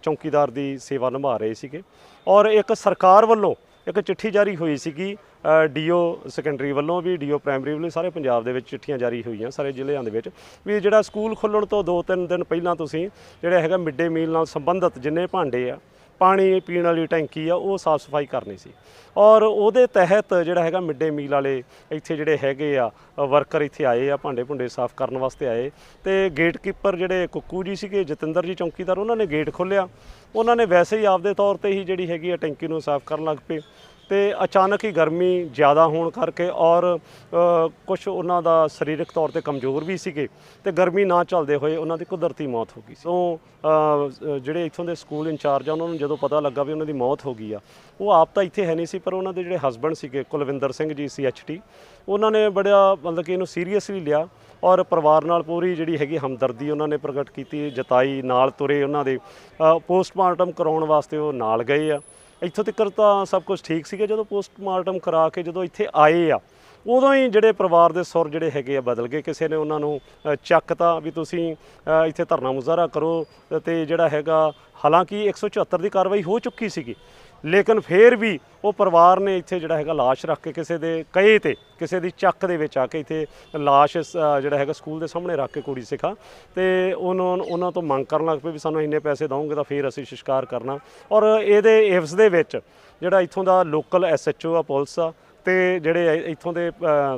ਚੌਕੀਦਾਰ ਦੀ ਸੇਵਾ ਨਿਭਾ ਰਹੇ ਸੀਗੇ। ਔਰ ਇੱਕ ਸਰਕਾਰ ਵੱਲੋਂ ਇੱਕ ਚਿੱਠੀ ਜਾਰੀ ਹੋਈ ਸੀਗੀ ਡੀਓ ਸੈਕੰਡਰੀ ਵੱਲੋਂ ਵੀ, ਡੀਓ ਪ੍ਰਾਇਮਰੀ ਵੱਲੋਂ, ਸਾਰੇ ਪੰਜਾਬ ਦੇ ਵਿੱਚ ਚਿੱਠੀਆਂ ਜਾਰੀ ਹੋਈਆਂ ਸਾਰੇ ਜ਼ਿਲ੍ਹਿਆਂ ਦੇ ਵਿੱਚ ਵੀ ਜਿਹੜਾ ਸਕੂਲ ਖੁੱਲਣ ਤੋਂ 2-3 ਦਿਨ ਪਹਿਲਾਂ ਤੁਸੀਂ ਜਿਹੜਾ ਹੈਗਾ ਮਿਡ ਡੇ ਮੀਲ ਨਾਲ ਸੰਬੰਧਿਤ ਜਿੰਨੇ ਭਾਂਡੇ ਆ ਪਾਣੀ ਪੀਣ ਵਾਲੀ ਟੈਂਕੀ ਆ, ਉਹ ਸਾਫ਼ ਸਫ਼ਾਈ ਕਰਨੀ ਸੀ। ਔਰ ਉਹਦੇ ਤਹਿਤ ਜਿਹੜਾ ਹੈਗਾ ਮਿਡ ਡੇ ਮੀਲ ਵਾਲੇ ਇੱਥੇ ਜਿਹੜੇ ਹੈਗੇ ਆ ਵਰਕਰ ਇੱਥੇ ਆਏ ਆ, ਭਾਂਡੇ ਭੁੰਡੇ ਸਾਫ਼ ਕਰਨ ਵਾਸਤੇ ਆਏ। ਤੇ ਗੇਟਕੀਪਰ ਜਿਹੜੇ ਕੁੱਕੂ ਜੀ ਸੀਗੇ, ਜਤਿੰਦਰ ਜੀ ਚੌਂਕੀਦਾਰ, ਉਹਨਾਂ ਨੇ ਗੇਟ ਖੋਲ੍ਹਿਆ। ਉਹਨਾਂ ਨੇ ਵੈਸੇ ਹੀ ਆਪਦੇ ਤੌਰ ਤੇ ਹੀ ਜਿਹੜੀ ਹੈਗੀ ਆ ਟੈਂਕੀ ਨੂੰ ਸਾਫ਼ ਕਰਨ ਲੱਗ ਪਏ। ਤੇ ਅਚਾਨਕ ਹੀ ਗਰਮੀ ਜ਼ਿਆਦਾ ਹੋਣ ਕਰਕੇ ਔਰ ਕੁਝ ਉਹਨਾਂ ਦਾ ਸਰੀਰਕ ਤੌਰ ਤੇ ਕਮਜ਼ੋਰ ਵੀ ਸੀਗੇ ਤੇ ਗਰਮੀ ਨਾ ਚੱਲਦੇ ਹੋਏ ਉਹਨਾਂ ਦੀ ਕੁਦਰਤੀ ਮੌਤ ਹੋ ਗਈ ਸੋ। ਜਿਹੜੇ ਇੱਥੋਂ ਦੇ ਸਕੂਲ ਇੰਚਾਰਜ ਆ, ਉਹਨਾਂ ਨੂੰ ਜਦੋਂ ਪਤਾ ਲੱਗਾ ਵੀ ਉਹਨਾਂ ਦੀ ਮੌਤ ਹੋ ਗਈ ਆ, ਉਹ ਆਪ ਤਾਂ ਇੱਥੇ ਹੈ ਨਹੀਂ ਸੀ, ਪਰ ਉਹਨਾਂ ਦੇ ਜਿਹੜੇ ਹਸਬੰਡ ਸੀਗੇ, ਕੁਲਵਿੰਦਰ ਸਿੰਘ ਜੀ ਸੀਐਚਟੀ ਉਹਨਾਂ ਨੇ ਬੜਾ ਮਤਲਬ ਕਿ ਇਹਨੂੰ ਸੀਰੀਅਸਲੀ ਲਿਆ ਔਰ ਪਰਿਵਾਰ ਨਾਲ ਪੂਰੀ ਜਿਹੜੀ ਹੈਗੀ ਹਮਦਰਦੀ ਉਹਨਾਂ ਨੇ ਪ੍ਰਗਟ ਕੀਤੀ, ਜਤਾਈ, ਨਾਲ ਤੁਰੇ ਉਹਨਾਂ ਦੇ ਪੋਸਟਮਾਰਟਮ ਕਰਾਉਣ ਵਾਸਤੇ ਉਹ ਨਾਲ ਗਏ ਆ। ਇੱਥੋਂ ਤੱਕ ਤਾਂ ਸਭ ਕੁਝ ਠੀਕ ਸੀਗਾ, ਜਦੋਂ ਪੋਸਟਮਾਰਟਮ ਕਰਾ ਕੇ ਜਦੋਂ ਇੱਥੇ ਆਏ ਆ ਉਦੋਂ ਹੀ ਜਿਹੜੇ ਪਰਿਵਾਰ ਦੇ ਸੁਰ ਜਿਹੜੇ ਹੈਗੇ ਆ ਬਦਲ ਗਏ। ਕਿਸੇ ਨੇ ਉਹਨਾਂ ਨੂੰ ਅ, ਚੱਕਤਾ ਵੀ ਤੁਸੀਂ ਇੱਥੇ ਧਰਨਾ ਮੁਜ਼ਾਹਰਾ ਕਰੋ ਤੇ ਜਿਹੜਾ ਹੈਗਾ ਹਾਲਾਂਕਿ 174 ਦੀ ਕਾਰਵਾਈ ਹੋ ਚੁੱਕੀ ਸੀਗੀ ਲੇਕਿਨ ਫਿਰ ਵੀ ਉਹ ਪਰਿਵਾਰ ਨੇ ਇੱਥੇ ਜਿਹੜਾ ਹੈਗਾ ਲਾਸ਼ ਰੱਖ ਕੇ ਕਿਸੇ ਦੇ ਕਹੇ ਤੇ ਕਿਸੇ ਦੀ ਚੱਕ ਦੇ ਵਿੱਚ ਆ ਕੇ ਇੱਥੇ ਲਾਸ਼ ਜਿਹੜਾ ਹੈਗਾ ਸਕੂਲ ਦੇ ਸਾਹਮਣੇ ਰੱਖ ਕੇ ਕੁੜੀ ਸਿਖਾ ਤੇ ਉਹਨਾਂ ਉਹਨਾਂ ਤੋਂ ਮੰਗ ਕਰਨ ਲੱਗ ਪਏ ਵੀ ਸਾਨੂੰ ਇੰਨੇ ਪੈਸੇ ਦਵੋਗੇ ਤਾਂ ਫਿਰ ਅਸੀਂ ਸ਼ਿਸ਼ਕਾਰ ਕਰਨਾ। ਔਰ ਇਹਦੇ ਇਫਸ ਦੇ ਵਿੱਚ ਜਿਹੜਾ ਇੱਥੋਂ ਦਾ ਲੋਕਲ ਐਸਐਚਓ ਆ ਪੁਲਿਸ ਆ ਤੇ ਜਿਹੜੇ ਇੱਥੋਂ ਦੇ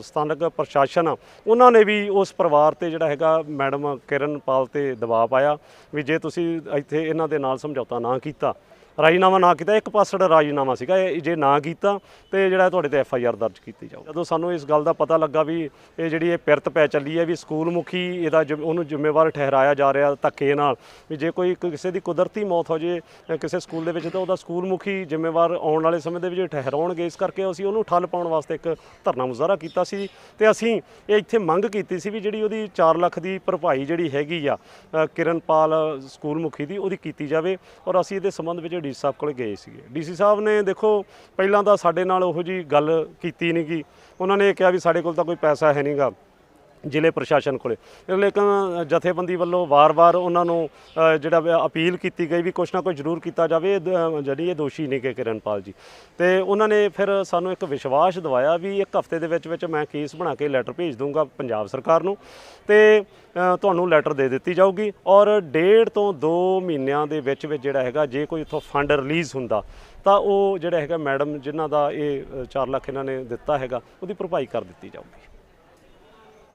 ਸਥਾਨਕ ਪ੍ਰਸ਼ਾਸਨ ਆ, ਉਹਨਾਂ ਨੇ ਵੀ ਉਸ ਪਰਿਵਾਰ ਤੇ ਜਿਹੜਾ ਹੈਗਾ ਮੈਡਮ ਕਿਰਨਪਾਲ ਤੇ ਦਬਾਅ ਪਾਇਆ ਵੀ ਜੇ ਤੁਸੀਂ ਇੱਥੇ ਇਹਨਾਂ ਦੇ ਨਾਲ ਸਮਝੌਤਾ ਨਾ ਕੀਤਾ ਰਾਜੀਨਾਮਾ ਨਾ ਕੀਤਾ, ਇੱਕ ਪਾਸੜ ਰਾਜੀਨਾਮਾ ਸੀਗਾ, ਇਹ ਜੇ ਨਾ ਕੀਤਾ ਤੇ ਜਿਹੜਾ ਤੁਹਾਡੇ ਤੇ ਐਫ ਆਈ ਆਰ ਦਰਜ ਕੀਤੀ ਜਾਊ ਜਦੋਂ ਸਾਨੂੰ ਇਸ ਗੱਲ ਦਾ ਪਤਾ ਲੱਗਾ ਵੀ ਇਹ ਜਿਹੜੀ ਇਹ ਪਿਰਤ ਪੈ ਚੱਲੀ ਹੈ, ਵੀ ਸਕੂਲ ਮੁਖੀ ਇਹਦਾ ਜ਼ਿੰਮ- ਉਹਨੂੰ ਜ਼ਿੰਮੇਵਾਰ ਠਹਿਰਾਇਆ ਜਾ ਰਿਹਾ ਧੱਕੇ ਨਾਲ, ਵੀ ਜੇ ਕੋਈ ਕਿਸੇ ਦੀ ਕੁਦਰਤੀ ਮੌਤ ਹੋ ਜੇ ਕਿਸੇ ਸਕੂਲ ਦੇ ਵਿੱਚ, ਤਾਂ ਉਹਦਾ ਸਕੂਲ ਮੁਖੀ ਜ਼ਿੰਮੇਵਾਰ ਆਉਣ ਵਾਲੇ ਸਮੇਂ ਦੇ ਵਿੱਚ ਠਹਿਰਾਉਣਗੇ। ਇਸ ਕਰਕੇ ਅਸੀਂ ਉਹਨੂੰ ਠੱਲ ਪਾਉਣ ਵਾਸਤੇ ਇੱਕ ਧਰਨਾ ਮੁਜ਼ਾਹਰਾ ਕੀਤਾ ਸੀ ਤੇ ਅਸੀਂ ਇਹ ਇੱਥੇ ਮੰਗ ਕੀਤੀ ਸੀ ਵੀ ਜਿਹੜੀ ਉਹਦੀ 4 ਲੱਖ ਦੀ ਭਰਪਾਈ ਜਿਹੜੀ ਹੈਗੀ ਆ ਕਿਰਨਪਾਲ ਸਕੂਲ ਮੁਖੀ ਦੀ, ਉਹਦੀ ਕੀਤੀ ਜਾਵੇ ਔਰ ਅਸੀਂ ਇਹਦੇ ਸੰਬੰਧ ਵਿੱਚ ਡੀਸੀ ਸਾਹਿਬ ਕੋਲ ਗਏ ਸੀਗੇ। ਡੀਸੀ ਸਾਹਿਬ ਨੇ ਦੇਖੋ, ਪਹਿਲਾਂ ਤਾਂ ਸਾਡੇ ਨਾਲ ਉਹੋ ਜੀ ਗੱਲ ਕੀਤੀ ਨਹੀਂ ਗੀ ਉਹਨਾਂ ਨੇ ਇਹ ਕਿਹਾ ਵੀ ਸਾਡੇ ਕੋਲ ਤਾਂ ਕੋਈ ਪੈਸਾ ਹੈ ਨਹੀਂਗਾ ਜ਼ਿਲ੍ਹੇ ਪ੍ਰਸ਼ਾਸਨ ਕੋਲੇ। ਲੇਕਿਨ ਜਥੇਬੰਦੀ ਵੱਲੋਂ ਵਾਰ-ਵਾਰ ਉਹਨਾਂ ਨੂੰ ਜਿਹੜਾ ਅਪੀਲ ਕੀਤੀ ਗਈ ਵੀ ਕੁਛ ਨਾ ਕੁਛ ਜ਼ਰੂਰ ਕੀਤਾ ਜਾਵੇ, ਇਹ ਜਿਹੜੀ ਇਹ ਦੋਸ਼ੀ ਨਹੀਂ ਕਿ ਕਿਰਨਪਾਲ ਜੀ। ਤੇ ਉਹਨਾਂ ਨੇ ਫਿਰ ਸਾਨੂੰ ਇੱਕ ਵਿਸ਼ਵਾਸ ਦਿਵਾਇਆ ਵੀ ਇੱਕ ਹਫ਼ਤੇ ਦੇ ਵਿੱਚ ਵਿੱਚ ਮੈਂ ਕੇਸ ਬਣਾ ਕੇ ਲੈਟਰ ਭੇਜ ਦੂੰਗਾ ਪੰਜਾਬ ਸਰਕਾਰ ਨੂੰ ਤੇ ਤੁਹਾਨੂੰ ਲੈਟਰ ਦੇ ਦਿੱਤੀ ਜਾਊਗੀ ਔਰ ਡੇਢ ਤੋਂ 2 ਮਹੀਨਿਆਂ ਦੇ ਵਿੱਚ ਵਿੱਚ ਜਿਹੜਾ ਹੈਗਾ, ਜੇ ਕੋਈ ਇਥੋਂ ਫੰਡ ਰਿਲੀਜ਼ ਹੁੰਦਾ, ਤਾਂ ਉਹ ਜਿਹੜਾ ਹੈਗਾ ਮੈਡਮ ਜਿਨ੍ਹਾਂ ਦਾ ਇਹ 4 ਲੱਖ ਇਹਨਾਂ ਨੇ ਦਿੱਤਾ ਹੈਗਾ, ਉਹਦੀ ਭਰਪਾਈ ਕਰ ਦਿੱਤੀ ਜਾਊਗੀ।